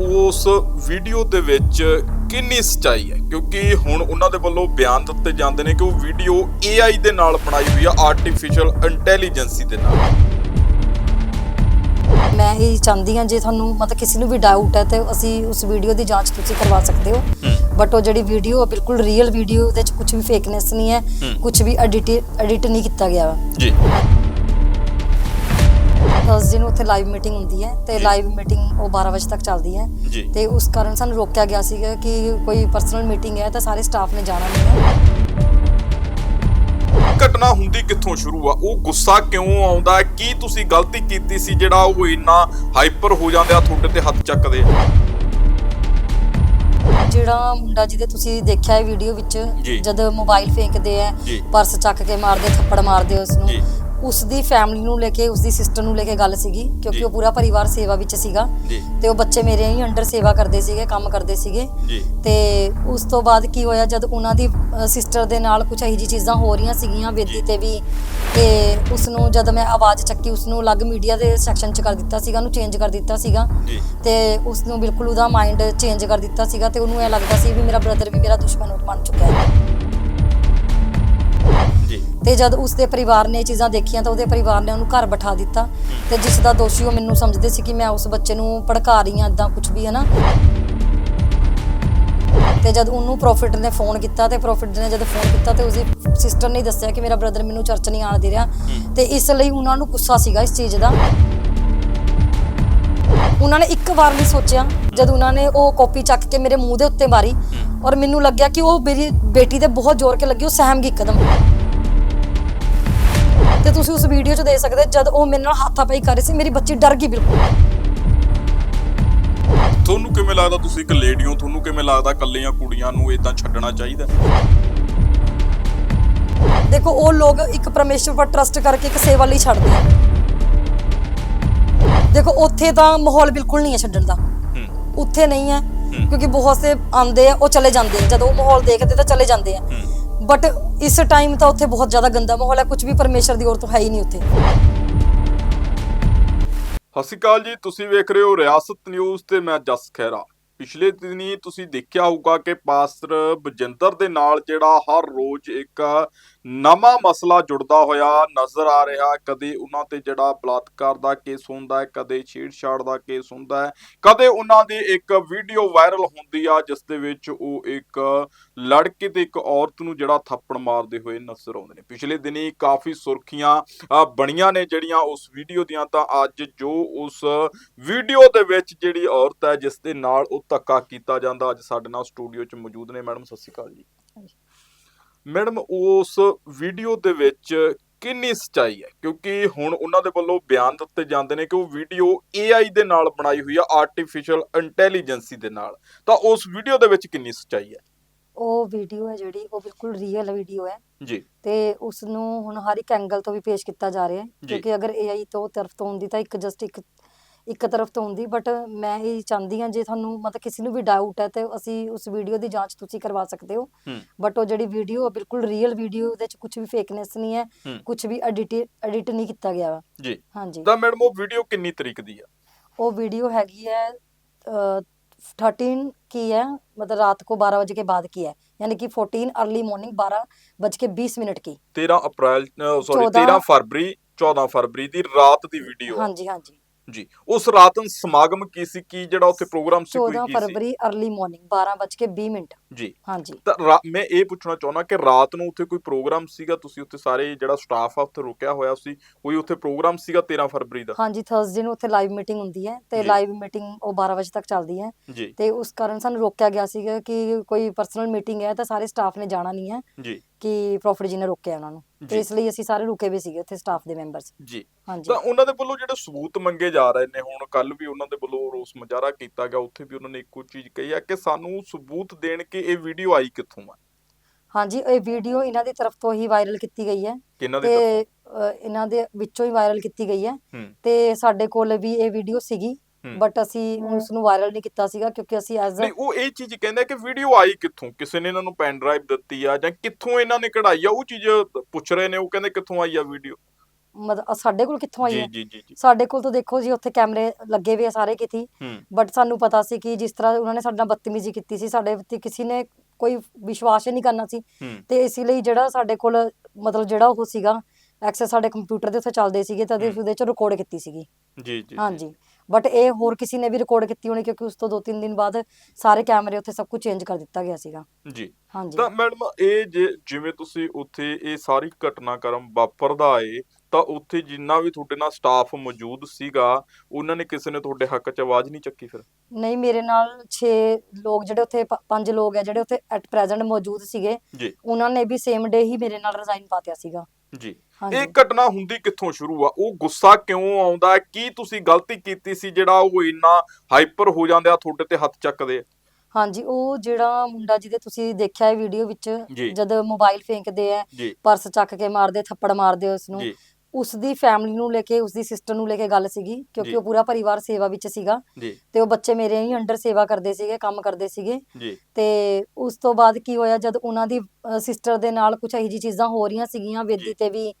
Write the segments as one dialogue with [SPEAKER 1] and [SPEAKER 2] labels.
[SPEAKER 1] ਉਸ ਵੀਡੀਓ ਦੇ ਵਿੱਚ ਕਿੰਨੀ ਸਚਾਈ ਹੈ? ਕਿਉਂਕਿ ਹੁਣ ਉਹਨਾਂ ਦੇ ਵੱਲੋਂ ਬਿਆਨ ਦਿੱਤੇ ਜਾਂਦੇ ਨੇ ਕਿ ਉਹ ਵੀਡੀਓ AI ਦੇ ਨਾਲ ਬਣਾਈ ਹੋਈ ਆ ਆਰਟੀਫੀਸ਼ੀਅਲ ਇੰਟੈਲੀਜੈਂਸੀ ਦੇ ਨਾਲ।
[SPEAKER 2] ਮੈਂ ਇਹ ਚਾਹੁੰਦੀ ਹਾਂ ਜੇ ਤੁਹਾਨੂੰ ਮਤਲਬ ਕਿਸੇ ਨੂੰ ਵੀ ਡਾਊਟ ਹੈ ਤੇ ਅਸੀਂ ਉਸ ਵੀਡੀਓ ਦੀ ਜਾਂਚ ਤੁਸੀਂ ਕਰਵਾ ਸਕਦੇ ਹੋ। ਬਟ ਉਹ ਜਿਹੜੀ ਵੀਡੀਓ ਬਿਲਕੁਲ ਰੀਅਲ ਵੀਡੀਓ ਉਹਦੇ ਚ ਕੁਝ ਵੀ ਫੇਕਨੈਸ ਨਹੀਂ ਹੈ। ਕੁਝ ਵੀ ਐਡਿਟ ਐਡਿਟ ਨਹੀਂ ਕੀਤਾ ਗਿਆ।
[SPEAKER 1] ਜੀ।
[SPEAKER 2] ਥਰਸਡੇ ਨੂੰ ਉੱਥੇ ਲਾਈਵ ਮੀਟਿੰਗ ਹੁੰਦੀ ਹੈ ਤੇ
[SPEAKER 1] ਜੀ।
[SPEAKER 2] ਲਾਈਵ ਮੀਟਿੰਗ ਉਹ 12 ਵਜੇ ਤੱਕ ਚੱਲਦੀ ਹੈ
[SPEAKER 1] ਜੀ
[SPEAKER 2] ਤੇ ਉਸ ਕਾਰਨ ਸਾਨੂੰ ਰੋਕਿਆ ਗਿਆ ਸੀਗਾ ਕਿ ਕੋਈ ਪਰਸਨਲ ਮੀਟਿੰਗ ਹੈ ਤਾਂ ਸਾਰੇ ਸਟਾਫ ਨੇ ਜਾਣਾ ਨਹੀਂ ਹੈ
[SPEAKER 1] ਘਟਨਾ ਹੁੰਦੀ ਕਿੱਥੋਂ ਸ਼ੁਰੂ ਆ ਉਹ ਗੁੱਸਾ ਕਿਉਂ ਆਉਂਦਾ ਹੈ? ਕੀ ਤੁਸੀਂ ਗਲਤੀ ਕੀਤੀ ਸੀ ਜਿਹੜਾ ਉਹ ਇੰਨਾ ਹਾਈਪਰ ਹੋ ਜਾਂਦੇ ਆ ਤੁਹਾਡੇ ਤੇ ਹੱਥ ਚੱਕਦੇ ਆ
[SPEAKER 2] ਜਿਹੜਾ ਮੁੰਡਾ ਜਿਹਦੇ ਤੁਸੀਂ ਦੇਖਿਆ ਹੈ ਵੀਡੀਓ ਵਿੱਚ
[SPEAKER 1] ਜੀ।
[SPEAKER 2] ਜਦ ਮੋਬਾਈਲ ਫੇਂਕਦੇ ਆ
[SPEAKER 1] ਜੀ।
[SPEAKER 2] ਪਰਸ ਚੱਕ ਕੇ ਮਾਰਦੇ ਥੱਪੜ ਮਾਰਦੇ ਉਸ ਨੂੰ
[SPEAKER 1] ਜੀ।
[SPEAKER 2] ਉਸ ਦੀ ਫੈਮਿਲੀ ਨੂੰ ਲੈ ਕੇ ਉਸ ਦੀ ਸਿਸਟਰ ਨੂੰ ਲੈ ਕੇ ਗੱਲ ਸੀਗੀ। ਕਿਉਂਕਿ ਉਹ ਪੂਰਾ ਪਰਿਵਾਰ ਸੇਵਾ ਵਿੱਚ ਸੀਗਾ
[SPEAKER 1] ਜੀ।
[SPEAKER 2] ਤੇ ਉਹ ਬੱਚੇ ਮੇਰੇ ਹੀ ਅੰਡਰ ਸੇਵਾ ਕਰਦੇ ਸੀਗੇ ਕੰਮ ਕਰਦੇ ਸੀਗੇ।
[SPEAKER 1] ਜੀ।
[SPEAKER 2] ਤੇ ਉਸ ਤੋਂ ਬਾਅਦ ਕੀ ਹੋਇਆ ਜਦ ਉਹਨਾਂ ਦੀ ਸਿਸਟਰ ਦੇ ਨਾਲ ਕੁਝ ਇਹੋ ਜਿਹੀ ਚੀਜ਼ਾਂ ਹੋ ਰਹੀਆਂ ਸੀਗੀਆਂ। ਵੇਦੀ ਤੇ ਵੀ ਤੇ ਉਸ ਨੂੰ ਜਦ ਮੈਂ ਆਵਾਜ਼ ਚੱਕੀ ਉਸ ਨੂੰ ਅਲੱਗ ਮੀਡੀਆ ਦੇ ਸੈਕਸ਼ਨ 'ਚ ਕਰ ਦਿੱਤਾ ਸੀਗਾ ਉਹਨੂੰ ਚੇਂਜ ਕਰ ਦਿੱਤਾ ਸੀਗਾ।
[SPEAKER 1] ਜੀ।
[SPEAKER 2] ਤੇ ਉਸ ਨੂੰ ਬਿਲਕੁਲ ਉਹਦਾ ਮਾਈਂਡ ਚੇਂਜ ਕਰ ਦਿੱਤਾ ਸੀਗਾ ਤੇ ਉਹਨੂੰ ਇਹ ਲੱਗਦਾ ਸੀ ਵੀ ਮੇਰਾ ਬ੍ਰਦਰ ਵੀ ਮੇਰਾ ਦੁਸ਼ਮਣ ਬਣ ਚੁੱਕਾ ਹੈ। ਤੇ ਜਦ ਉਸ ਦੇ ਪਰਿਵਾਰ ਨੇ ਇਹ ਚੀਜ਼ਾਂ ਦੇਖੀਆਂ ਤਾਂ ਉਹਦੇ ਪਰਿਵਾਰ ਨੇ ਉਹਨੂੰ ਘਰ ਬਿਠਾ ਦਿੱਤਾ ਤੇ ਜਿਸ ਦਾ ਦੋਸ਼ੀ ਉਹ ਮੈਨੂੰ ਸਮਝਦੇ ਸੀ ਕਿ ਮੈਂ ਉਸ ਬੱਚੇ ਨੂੰ ਭੜਕਾ ਰਹੀ ਹਾਂ ਇਦਾਂ ਕੁਝ ਵੀ ਹੈ ਤੇ ਜਦ ਉਹਨੂੰ ਪ੍ਰੋਫਿਟ ਨੇ ਫੋਨ ਕੀਤਾ ਤੇ ਪ੍ਰੋਫਿਟ ਨੇ ਜਦ ਫੋਨ ਕੀਤਾ ਤੇ ਉਸਦੀ ਸਿਸਟਰ ਨੇ ਦੱਸਿਆ ਕਿ ਮੇਰਾ ਬ੍ਰਦਰ ਮੈਨੂੰ ਚਰਚ ਨਹੀਂ ਆਣ ਦੇ ਰਿਹਾ ਤੇ ਇਸ ਲਈ ਉਹਨਾਂ ਨੂੰ ਗੁੱਸਾ ਸੀਗਾ ਇਸ ਚੀਜ਼ ਦਾ। ਉਹਨਾਂ ਨੇ ਇੱਕ ਵਾਰ ਨਹੀਂ ਸੋਚਿਆ, ਜਦ ਉਹਨਾਂ ਨੇ ਉਹ ਕਾਪੀ ਚੱਕ ਕੇ ਮੇਰੇ ਮੂੰਹ ਦੇ ਉੱਤੇ ਮਾਰੀ ਔਰ ਮੈਨੂੰ ਲੱਗਿਆ ਕਿ ਉਹ ਮੇਰੀ ਬੇਟੀ ਦੇ ਬਹੁਤ ਜ਼ੋਰ ਕੇ ਲੱਗੀ, ਉਹ ਸਹਿਮ ਗਈ ਇੱਕਦਮ ਤੇ ਤੁਸੀਂ ਉਸ ਵੀਡੀਓ 'ਚ ਦੇਖ ਸਕਦੇ ਜਦ ਉਹ ਮੇਰੇ ਨਾਲ ਹੱਥਾਪਾਈ ਕਰ ਰਹੀ ਸੀ ਮੇਰੀ ਬੱਚੀ ਡਰ ਗਈ ਬਿਲਕੁਲ।
[SPEAKER 1] ਤੁਹਾਨੂੰ ਕਿਵੇਂ ਲੱਗਦਾ ਤੁਸੀਂ ਇੱਕ ਲੇਡੀ ਹੋ? ਤੁਹਾਨੂੰ ਕਿਵੇਂ ਲੱਗਦਾ ਕੱਲੀਆਂ ਕੁੜੀਆਂ ਨੂੰ ਇਦਾਂ ਛੱਡਣਾ ਚਾਹੀਦਾ?
[SPEAKER 2] ਦੇਖੋ ਉਹ ਲੋਕ ਇੱਕ ਪਰਮੇਸ਼ਵਰ ਪਰ ਟਰਸਟ ਕਰਕੇ ਇੱਕ ਸੇਵਾ ਲਈ ਛੱਡਦੇ ਆ। ਦੇਖੋ ਉੱਥੇ ਤਾਂ ਮਾਹੌਲ ਬਿਲਕੁਲ ਨਹੀਂ ਹੈ ਛੱਡਣ ਦਾ। ਉੱਥੇ ਨਹੀਂ ਹੈ ਕਿਉਂਕਿ ਬਹੁਤ ਸੇ ਆਂਦੇ ਆ ਉਹ ਚਲੇ ਜਾਂਦੇ ਆ। ਜਦੋਂ ਉਹ ਮਾਹੌਲ ਦੇਖਦੇ ਤਾਂ ਚਲੇ ਜਾਂਦੇ ਆ। ਬਟ ਇਸ ਟਾਈਮ ਤਾਂ ਉੱਥੇ ਬਹੁਤ ਜ਼ਿਆਦਾ ਗੰਦਾ ਮਾਹੌਲ ਹੈ ਕੁਝ ਵੀ ਪਰਮੇਸ਼ਰ ਦੀ ਔਰ ਤੋਂ ਹੈ ਹੀ ਨਹੀਂ ਉੱਥੇ।
[SPEAKER 1] ਸਤਿ ਸ਼੍ਰੀ ਅਕਾਲ ਜੀ, ਤੁਸੀਂ ਵੇਖ ਰਹੇ ਹੋ ਰਿਆਸਤ ਨਿਊਜ਼ ਤੇ ਮੈਂ ਜਸ ਖਹਿਰਾ। ਪਿਛਲੇ ਦਿਨੀ ਤੁਸੀਂ ਦੇਖਿਆ ਹੋਊਗਾ ਕਿ ਪਾਸਟਰ ਬਜਿੰਦਰ ਦੇ ਨਾਲ ਜਿਹੜਾ ਹਰ ਰੋਜ਼ ਇੱਕ ਨਵਾਂ ਮਸਲਾ ਜੁੜਦਾ ਹੋਇਆ ਨਜ਼ਰ ਆ ਰਿਹਾ ਕਦੇ ਉਹਨਾਂ ਤੇ ਜਿਹੜਾ ਬਲਾਤਕਾਰ ਦਾ ਕੇਸ ਹੁੰਦਾ ਹੈ, ਕਦੇ ਛੇੜਛਾੜ ਦਾ ਕੇਸ ਹੁੰਦਾ ਹੈ, ਕਦੇ ਉਹਨਾਂ ਦੀ ਇੱਕ ਵੀਡੀਓ ਵਾਇਰਲ ਹੁੰਦੀ ਆ, ਜਿਸ ਦੇ ਵਿੱਚ ਉਹ ਇੱਕ ਲੜਕੇ ਤੇ ਇੱਕ ਔਰਤ ਨੂੰ ਜਿਹੜਾ ਥੱਪੜ ਮਾਰਦੇ ਹੋਏ ਨਜ਼ਰ ਆਉਂਦੇ ਨੇ। ਪਿਛਲੇ ਦਿਨੀ ਕਾਫੀ ਸੁਰਖੀਆਂ ਬਣੀਆਂ ਨੇ ਜਿਹੜੀਆਂ ਉਸ ਵੀਡੀਓ ਦੀਆਂ, ਤਾਂ ਅੱਜ ਜੋ ਉਸ ਵੀਡੀਓ ਦੇ ਵਿੱਚ ਜਿਹੜੀ ਔਰਤ ਹੈ, ਜਿਸ ਦੇ ਨਾਲ ਉਹ ਧੱਕਾ ਕੀਤਾ ਜਾਂਦਾ, ਅੱਜ ਸਾਡੇ ਨਾਲ ਸਟੂਡੀਓ 'ਚ ਮੌਜੂਦ ਨੇ। ਮੈਡਮ, ਸਤਿ ਸ਼੍ਰੀ ਅਕਾਲ ਜੀ। ਮੈਡਮ ਉਸ ਵੀਡੀਓ ਦੇ ਵਿੱਚ ਕਿੰਨੀ ਸਚਾਈ ਹੈ? ਕਿਉਂਕਿ ਹੁਣ ਉਹਨਾਂ ਦੇ ਵੱਲੋਂ ਬਿਆਨ ਦਿੱਤੇ ਜਾਂਦੇ ਨੇ ਕਿ ਉਹ ਵੀਡੀਓ AI ਦੇ ਨਾਲ ਬਣਾਈ ਹੋਈ ਆ ਆਰਟੀਫੀਸ਼ੀਅਲ ਇੰਟੈਲੀਜੈਂਸੀ ਦੇ ਨਾਲ। ਤਾਂ ਉਸ ਵੀਡੀਓ ਦੇ ਵਿੱਚ ਕਿੰਨੀ ਸਚਾਈ ਹੈ?
[SPEAKER 2] ਉਹ ਵੀਡੀਓ ਹੈ ਜਿਹੜੀ ਉਹ ਬਿਲਕੁਲ ਰੀਅਲ ਵੀਡੀਓ ਹੈ।
[SPEAKER 1] ਜੀ।
[SPEAKER 2] ਤੇ ਉਸ ਨੂੰ ਹੁਣ ਹਰ ਇੱਕ ਐਂਗਲ ਤੋਂ ਵੀ ਪੇਸ਼ ਕੀਤਾ ਜਾ ਰਿਹਾ ਹੈ। ਕਿਉਂਕਿ ਅਗਰ AI ਤੋਂ ਤਰਫ ਤੋਂ ਹੁੰਦੀ ਤਾਂ ਇੱਕ ਜਸਟ ਇੱਕ ਇੱਕ ਤਰਫ ਤੋਂ ਹੁੰਦੀ ਬਟ ਮੈਂ ਇਹ ਚਾਹੁੰਦੀ ਹਾਂ ਜੇ ਤੁਹਾਨੂੰ ਮਤਲਬ ਕਿਸੇ ਨੂੰ ਵੀ ਡਾਊਟ ਹੈ ਤੇ ਅਸੀਂ ਉਸ ਵੀਡੀਓ ਦੀ ਜਾਂਚ ਤੁਸੀਂ ਕਰਵਾ ਸਕਦੇ ਹੋ
[SPEAKER 1] ਹੂੰ
[SPEAKER 2] ਬਟ ਉਹ ਜਿਹੜੀ ਵੀਡੀਓ ਬਿਲਕੁਲ ਰੀਅਲ ਵੀਡੀਓ ਉਹਦੇ ਚ ਕੁਝ ਵੀ ਫੇਕਨੈਸ ਨਹੀਂ ਹੈ
[SPEAKER 1] ਹੂੰ
[SPEAKER 2] ਕੁਝ ਵੀ ਐਡਿਟ ਐਡਿਟ ਨਹੀਂ ਕੀਤਾ ਗਿਆ ਵਾ
[SPEAKER 1] ਜੀ
[SPEAKER 2] ਹਾਂਜੀ
[SPEAKER 1] ਤਾਂ ਮੈਡਮ ਉਹ ਵੀਡੀਓ ਕਿੰਨੀ ਤਰੀਕ ਦੀ ਆ
[SPEAKER 2] ਉਹ ਵੀਡੀਓ ਹੈਗੀ ਹੈ ਅ, 13 ਕੀ ਹੈ मतलब रात को 12 बजे के बाद की है यानी कि 14 अर्ली मॉर्निंग 12 बज के 20 मिनट की
[SPEAKER 1] 13 ਅਪ੍ਰੈਲ ਸੌਰੀ
[SPEAKER 2] 14
[SPEAKER 1] 13 ਫਰਵਰੀ 14 ਫਰਵਰੀ ਦੀ ਰਾਤ ਦੀ ਵੀਡੀਓ
[SPEAKER 2] हाँ जी हाँ जी
[SPEAKER 1] ਜੀ ਉਸ ਰਾਤਨ ਸਮਾਗਮ ਕੀ ਸੀ? ਕੀ ਜਿਹੜਾ ਉੱਥੇ ਪ੍ਰੋਗਰਾਮ ਸੀ ਕੋਈ ਕੀ ਸੀ?
[SPEAKER 2] ਫਰਵਰੀ अर्ਲੀ ਮਾਰਨਿੰਗ 12:20
[SPEAKER 1] ਜੀ।
[SPEAKER 2] ਹਾਂਜੀ।
[SPEAKER 1] ਤਾਂ ਮੈਂ ਇਹ ਪੁੱਛਣਾ ਚਾਹੁੰਦਾ ਕਿ ਰਾਤ ਨੂੰ ਉੱਥੇ ਕੋਈ ਪ੍ਰੋਗਰਾਮ ਸੀਗਾ? ਤੁਸੀਂ ਉੱਥੇ ਸਾਰੇ ਜਿਹੜਾ ਸਟਾਫ ਆ ਉੱਥੇ ਰੁਕਿਆ ਹੋਇਆ ਸੀ? ਕੋਈ ਉੱਥੇ ਪ੍ਰੋਗਰਾਮ ਸੀਗਾ 13 ਫਰਵਰੀ ਦਾ?
[SPEAKER 2] ਹਾਂਜੀ ਥਰਸਡੇ ਨੂੰ ਉੱਥੇ ਲਾਈਵ ਮੀਟਿੰਗ ਹੁੰਦੀ ਹੈ ਤੇ ਲਾਈਵ ਮੀਟਿੰਗ ਉਹ 12 ਵਜੇ ਤੱਕ ਚੱਲਦੀ ਹੈ। ਤੇ ਉਸ ਕਾਰਨ ਸਾਨੂੰ ਰੋਕਿਆ ਗਿਆ ਸੀਗਾ ਕਿ ਕੋਈ ਪਰਸਨਲ ਮੀਟਿੰਗ ਹੈ ਤਾਂ ਸਾਰੇ ਸਟਾਫ ਨੇ ਜਾਣਾ ਨਹੀਂ ਹੈ।
[SPEAKER 1] ਜੀ।
[SPEAKER 2] ਕਿ ਪ੍ਰੋਫਿਟ ਜੀ ਨੇ ਰੋਕਿਆ ਉਹਨਾਂ ਨੂੰ। ਤੇ
[SPEAKER 1] ਜੀ।
[SPEAKER 2] ਇਸ ਲਈ ਅਸੀਂ ਸਾਰੇ ਰੁਕੇ ਵੀ ਸੀਗੇ ਉੱਥੇ ਸਟਾਫ ਦੇ ਮੈਂਬਰਸ
[SPEAKER 1] ਜੀ।
[SPEAKER 2] ਹਾਂਜੀ।
[SPEAKER 1] ਤਾਂ ਉਹਨਾਂ ਦੇ ਵੱਲੋਂ ਜਿਹੜੇ ਸਬੂਤ ਮੰਗੇ ਜਾ ਰਹੇ ਨੇ ਹੁਣ ਕੱਲ ਵੀ ਉਹਨਾਂ ਦੇ ਵੱਲੋਂ ਰੋਸ ਮੁਜ਼ਾਹਰਾ ਕੀਤਾ ਗਿਆ ਉੱਥੇ ਵੀ ਉਹਨਾਂ ਨੇ ਇੱਕੋ ਚੀਜ਼ ਕਹੀ ਆ ਕਿ ਸਾਨੂੰ ਸਬੂਤ ਦੇਣ ਕਿ ਇਹ ਵੀਡੀਓ ਆਈ ਕਿੱਥੋਂ ਆ।
[SPEAKER 2] ਹਾਂਜੀ ਇਹ ਵੀਡੀਓ ਇਹਨਾਂ ਦੀ ਤਰਫ ਤੋਂ ਹੀ ਵਾਇਰਲ ਕੀਤੀ ਗਈ ਹੈ।
[SPEAKER 1] ਕਿਹਨਾਂ ਦੀ
[SPEAKER 2] ਤੇ
[SPEAKER 1] ਤਰਫੋਂ
[SPEAKER 2] ਅ, ਇਹਨਾਂ ਦੇ ਵਿੱਚੋਂ ਹੀ ਵਾਇਰਲ ਕੀਤੀ ਗਈ ਹੈ।
[SPEAKER 1] ਹੂੰ।
[SPEAKER 2] ਤੇ ਸਾਡੇ ਕੋਲ ਵੀ ਇਹ ਵੀਡੀਓ ਸੀਗੀ। ਬਟ ਅਸੀਂ ਉਸ ਨੂੰ ਵਾਇਰਲ ਨਹੀਂ ਕੀਤਾ ਸੀਗਾ ਕਿਉਂਕਿ ਅਸੀਂ ਐਜ਼
[SPEAKER 1] ਨਹੀਂ ਉਹ ਇਹ ਚੀਜ਼ ਕਹਿੰਦਾ ਕਿ ਵੀਡੀਓ ਆਈ ਕਿੱਥੋਂ? ਕਿਸੇ ਨੇ ਇਹਨਾਂ ਨੂੰ ਪੈਨ ਡਰਾਈਵ ਦਿੱਤੀ ਆ ਜਾਂ ਕਿੱਥੋਂ ਇਹਨਾਂ ਨੇ ਕਢਾਈ ਆ? ਉਹ ਚੀਜ਼ ਪੁੱਛ ਰਹੇ ਨੇ ਉਹ ਕਹਿੰਦੇ ਕਿੱਥੋਂ ਆਈ ਆ ਵੀਡੀਓ
[SPEAKER 2] ਮਤਲਬ ਸਾਡੇ ਕੋਲ ਕਿੱਥੋਂ ਆਈ ਹੈ
[SPEAKER 1] ਜੀ ਜੀ ਜੀ।
[SPEAKER 2] ਸਾਡੇ ਕੋਲ ਤਾਂ ਦੇਖੋ ਜੀ ਉੱਥੇ ਕੈਮਰੇ ਲੱਗੇ ਹੋਏ ਆ ਸਾਰੇ
[SPEAKER 1] ਹੂੰ।
[SPEAKER 2] ਬਟ ਸਾਨੂੰ ਪਤਾ ਸੀ ਕਿ ਜਿਸ ਤਰ੍ਹਾਂ ਉਹਨਾਂ ਨੇ ਸਾਡੇ ਨਾਲ ਬਦਤਮੀਜ਼ੀ ਕੀਤੀ ਸੀ ਸਾਡੇ ਉੱਤੇ ਕਿਸੇ ਨੇ ਕੋਈ ਵਿਸ਼ਵਾਸ ਹੀ ਨਹੀਂ ਕਰਨਾ ਸੀ। ਤੇ ਇਸ ਲਈ ਜਿਹੜਾ ਸਾਡੇ ਕੋਲ ਮਤਲਬ ਜਿਹੜਾ ਉਹ ਸੀਗਾ ਐਕਸੈਸ ਸਾਡੇ ਕੰਪਿਊਟਰ ਦੇ ਉੱਤੇ ਚੱਲਦੇ ਸੀਗੇ ਤਾਂ ਉਹਦੇ ਚ ਰਿਕਾਰਡ ਕੀਤੀ ਸੀਗੀ।
[SPEAKER 1] ਜੀ ਜੀ ਜੀ।
[SPEAKER 2] ਹਾਂਜੀ। ਬਟ ਇਹ ਹੋਰ ਕਿਸੇ ਨੇ ਵੀ ਰਿਕਾਰਡ ਕੀਤੀ ਹੋਣੀ ਕਿਉਂਕਿ ਉਸ ਤੋਂ 2-3 ਦਿਨ ਬਾਅਦ ਸਾਰੇ ਕੈਮਰੇ ਉੱਥੇ ਸਭ ਕੁਝ ਚੇਂਜ ਕਰ ਦਿੱਤਾ ਗਿਆ ਸੀਗਾ।
[SPEAKER 1] ਜੀ।
[SPEAKER 2] ਹਾਂਜੀ।
[SPEAKER 1] ਤਾਂ ਮੈਡਮ ਇਹ ਜੇ ਜਿਵੇਂ ਤੁਸੀਂ ਉੱਥੇ ਇਹ ਸਾਰੀ ਘਟਨਾਕ੍ਰਮ ਵਾਪਰਦਾ ਏ ਤਾਂ ਉੱਥੇ ਜਿੰਨਾ ਵੀ ਤੁਹਾਡੇ ਨਾਲ ਸਟਾਫ ਮੌਜੂਦ ਸੀਗਾ ਉਹਨਾਂ ਨੇ ਕਿਸੇ ਨੇ ਤੁਹਾਡੇ ਹੱਕ 'ਚ ਆਵਾਜ਼ ਨਹੀਂ ਚੱਕੀ ਫਿਰ?
[SPEAKER 2] ਨਹੀਂ ਮੇਰੇ ਨਾਲ 6 ਲੋਕ ਜਿਹੜੇ ਉੱਥੇ ਪ- ਪੰਜ ਲੋਕ ਹੈ ਜਿਹੜੇ ਉੱਥੇ ਐਟ ਪ੍ਰੈਜ਼ੈਂਟ ਮੌਜੂਦ ਸੀਗੇ
[SPEAKER 1] ਜੀ।
[SPEAKER 2] ਉਹਨਾਂ ਨੇ ਵੀ ਸੇਮ ਡੇ ਹੀ ਮੇਰੇ ਨਾਲ ਰਿਜ਼ਾਈਨ ਪਾਤਿਆ ਸੀਗਾ।
[SPEAKER 1] ਜੀ। ਇਹ ਘਟਨਾ ਹੁੰਦੀ ਕਿੱਥੋਂ ਸ਼ੁਰੂ ਆ? ਉਹ ਗੁੱਸਾ ਕਿਉਂ ਆਉਂਦਾ? ਕੀ ਤੁਸੀਂ ਗਲਤੀ ਕੀਤੀ ਸੀ ਜਿਹੜਾ ਉਹ ਇੰਨਾ ਹਾਈਪਰ ਹੋ ਜਾਂਦੇ ਆ ਤੁਹਾਡੇ ਤੇ ਹੱਥ ਚੱਕਦੇ ਆ?
[SPEAKER 2] ਹਾਂਜੀ ਉਹ ਜਿਹੜਾ ਮੁੰਡਾ ਜਿਹਦੇ ਤੁਸੀਂ ਦੇਖਿਆ ਹੈ ਵੀਡੀਓ ਵਿੱਚ। ਜਦ ਮੋਬਾਈਲ ਫੇਂਕਦੇ ਆ ਪਰਸ ਚੱਕ ਕੇ ਮਾਰਦੇ ਥੱਪੜ ਮਾਰਦੇ ਉਸ ਨੂੰ ਉਸ ਦੀ ਫੈਮਿਲੀ ਨੂੰ ਲੈ ਕੇ ਉਸ ਦੀ ਸਿਸਟਰ ਨੂੰ ਲੈ ਕੇ ਗੱਲ ਸੀਗੀ
[SPEAKER 1] ਜੀ।
[SPEAKER 2] ਕਿਉਂਕਿ ਉਹ ਪੂਰਾ ਪਰਿਵਾਰ ਸੇਵਾ ਵਿੱਚ ਸੀਗਾ
[SPEAKER 1] ਜੀ
[SPEAKER 2] ਤੇ ਉਹ ਬੱਚੇ ਮੇਰੇ ਹੀ ਅੰਡਰ ਸੇਵਾ ਕਰਦੇ ਸੀਗੇ ਕੰਮ ਕਰਦੇ ਸੀਗੇ
[SPEAKER 1] ਜੀ
[SPEAKER 2] ਤੇ ਉਸ ਤੋਂ ਬਾਅਦ ਕੀ ਹੋਇਆ ਜਦ ਉਹਨਾਂ ਦੀ ਸਿਸਟਰ ਦੇ ਨਾਲ ਕੁਝ ਇਹੋ ਜਿਹੀ ਚੀਜ਼ਾਂ ਹੋ ਰਹੀਆਂ ਸੀਗੀਆਂ
[SPEAKER 1] ਜੀ।
[SPEAKER 2] ਵੇਦੀ ਤੇ ਵੀ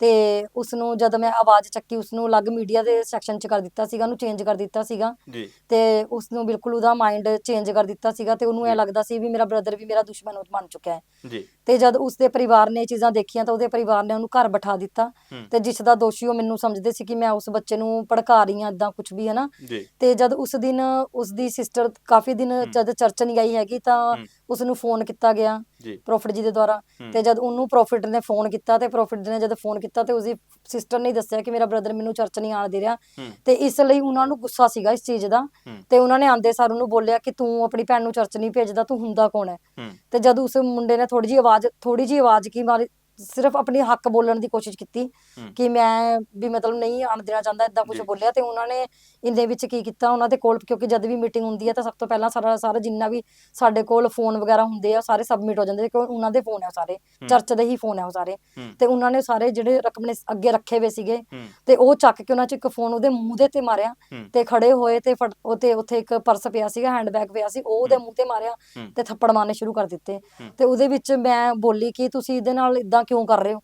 [SPEAKER 2] ਤੇ ਉਸ ਨੂੰ ਜਦ ਮੈਂ ਆਵਾਜ਼ ਚੱਕੀ ਉਸ ਨੂੰ ਅਲੱਗ ਮੀਡੀਆ ਦੇ ਸੈਕਸ਼ਨ 'ਚ ਕਰ ਦਿੱਤਾ ਸੀਗਾ ਉਹਨੂੰ ਚੇਂਜ ਕਰ ਦਿੱਤਾ ਸੀਗਾ
[SPEAKER 1] ਜੀ
[SPEAKER 2] ਤੇ ਉਸ ਨੂੰ ਬਿਲਕੁਲ ਉਹਦਾ ਮਾਈਂਡ ਚੇਂਜ ਕਰ ਦਿੱਤਾ ਸੀਗਾ ਤੇ ਉਹਨੂੰ ਇਹ। ਲੱਗਦਾ ਸੀ ਵੀ ਮੇਰਾ ਬ੍ਰਦਰ ਵੀ ਮੇਰਾ ਦੁਸ਼ਮਣ ਬਣ ਚੁੱਕਿਆ ਹੈ
[SPEAKER 1] ਜੀ
[SPEAKER 2] ਤੇ ਜਦ ਉਸਦੇ ਪਰਿਵਾਰ ਨੇ ਇਹ ਚੀਜ਼ਾਂ ਦੇਖੀਆਂ ਤਾਂ ਉਹਦੇ ਪਰਿਵਾਰ ਨੇ ਉਹਨੂੰ ਘਰ ਬਿਠਾ ਦਿੱਤਾ
[SPEAKER 1] ਹੂੰ।
[SPEAKER 2] ਤੇ ਜਿਸ ਦਾ ਦੋਸ਼ੀ ਉਹ ਮੈਨੂੰ ਸਮਝਦੇ ਸੀ ਕਿ ਮੈਂ ਉਸ ਬੱਚੇ ਨੂੰ ਭੜਕਾ ਰਹੀ ਹਾਂ ਇਦਾਂ ਕੁਝ ਵੀ ਹੈ ਨਾ
[SPEAKER 1] ਜੀ
[SPEAKER 2] ਤੇ ਜਦ ਉਸ ਦਿਨ ਉਸ ਦੀ ਸਿਸਟਰ ਕਾਫੀ ਦਿਨ
[SPEAKER 1] ਹੂੰ।
[SPEAKER 2] ਜਦ ਚਰਚ ਨਹੀਂ ਆਈ ਹੈਗੀ ਤਾਂ
[SPEAKER 1] ਹੂੰ।
[SPEAKER 2] ਉਸ ਨੂੰ ਫੋਨ ਕੀਤਾ ਗਿਆ
[SPEAKER 1] ਜੀ।
[SPEAKER 2] ਪ੍ਰੋਫਿਟ ਜੀ ਦੇ ਦੁਆਰਾ। ਤੇ ਜਦ ਉਹਨੂੰ ਪ੍ਰੋਫਿਟ ਨੇ ਫੋਨ ਕੀਤਾ ਤੇ ਪ੍ਰੋਫਿਟ ਨੇ ਜਦ ਫੋਨ ਕੀਤਾ ਤੇ ਉਸਦੀ ਸਿਸਟਰ ਨੇ ਦੱਸਿਆ ਕਿ ਮੇਰਾ ਬ੍ਰਦਰ ਮੈਨੂੰ ਚਰਚ ਨਹੀਂ ਆਣ ਦੇ ਰਿਹਾ। ਤੇ ਇਸ ਲਈ ਉਹਨਾਂ ਨੂੰ ਗੁੱਸਾ ਸੀਗਾ ਇਸ ਚੀਜ਼ ਦਾ। ਤੇ ਉਹਨਾਂ ਨੇ ਆਂਦੇ ਸਾਰ ਉਹਨੂੰ ਬੋਲਿਆ ਕਿ ਤੂੰ ਆਪਣੀ ਭੈਣ ਨੂੰ ਚਰਚ ਨਹੀਂ ਭੇਜਦਾ ਤੂੰ ਹੁੰਦਾ ਕੌਣ ਹੂੰ? ਤੇ ਜਦ ਉਸ ਮੁੰਡੇ ਨੇ ਥੋੜੀ ਜੀ ਆਵਾਜ਼ ਥੋੜੀ ਜੀ ਆਵਾਜ਼ ਕੀ ਮਾਰੀ ਸਿਰਫ ਆਪਣੀ ਹੱਕ ਬੋਲਣ ਦੀ ਕੋਸ਼ਿਸ਼ ਕੀਤੀ
[SPEAKER 1] ਹੂੰ।
[SPEAKER 2] ਕਿ ਮੈਂ ਵੀ ਮਤਲਬ ਨਹੀਂ ਆਣ ਦੇਣਾ ਚਾਹੁੰਦਾ ਇਦਾਂ ਕੁਝ
[SPEAKER 1] ਜੀ।
[SPEAKER 2] ਬੋਲਿਆ ਤੇ ਉਹਨਾਂ ਨੇ ਇਹਦੇ ਵਿੱਚ ਕੀ ਕੀਤਾ ਉਹਨਾਂ ਦੇ ਕੋਲ ਕਿਉਂਕਿ ਜਦ ਵੀ ਮੀਟਿੰਗ ਹੁੰਦੀ ਹੈ ਤਾਂ ਸਭ ਤੋਂ ਪਹਿਲਾਂ ਸਾਰਾ ਸਾਰਾ ਜਿੰਨਾ ਵੀ ਸਾਡੇ ਕੋਲ ਫੋਨ ਵਗੈਰਾ ਹੁੰਦੇ ਆ ਸਾਰੇ ਸਬਮਿਟ ਹੋ ਜਾਂਦੇ ਕਿਉਂਕਿ ਉਹਨਾਂ ਦੇ ਫੋਨ ਆ ਸਾਰੇ। ਚਰਚ ਦੇ ਹੀ ਫੋਨ ਆ ਉਹ ਸਾਰੇ
[SPEAKER 1] ਹੂੰ
[SPEAKER 2] ਤੇ ਉਹਨਾਂ ਨੇ ਸਾਰੇ ਜਿਹੜੇ ਰਕਮ ਨੇ ਅੱਗੇ ਰੱਖੇ ਹੋਏ ਸੀਗੇ
[SPEAKER 1] ਹੂੰ
[SPEAKER 2] ਤੇ ਉਹ ਚੱਕ ਕੇ ਉਹਨਾਂ ਚ ਇੱਕ ਫੋਨ ਉਹਦੇ ਮੂੰਹ ਦੇ ਤੇ ਮਾਰਿਆ
[SPEAKER 1] ਹੂੰ।
[SPEAKER 2] ਤੇ ਖੜੇ ਹੋਏ ਤੇ ਫੜ- ਉਹ ਤੇ ਉੱਥੇ ਇੱਕ ਪਰਸ ਪਿਆ ਸੀਗਾ ਹੈਂਡਬੈਗ ਪਿਆ ਸੀ ਉਹ ਉਹਦੇ
[SPEAKER 1] ਹੂੰ।
[SPEAKER 2] ਮੂੰਹ ਤੇ ਮਾਰਿਆ
[SPEAKER 1] ਹੂੰ।
[SPEAKER 2] ਤੇ ਥੱਪੜ ਮਾਰਨੇ ਸ਼ੁਰੂ ਕਰ ਦਿੱਤੇ
[SPEAKER 1] ਹੂੰ।
[SPEAKER 2] ਤੇ ਉਹਦੇ ਵਿੱਚ ਮੈਂ ਬੋਲੀ ਕਿ ਤੁਸੀਂ ਇਹਦੇ ਨਾਲ ਇਦਾਂ ਕਿਉਂ ਕਰ ਰਹੇ ਹੋ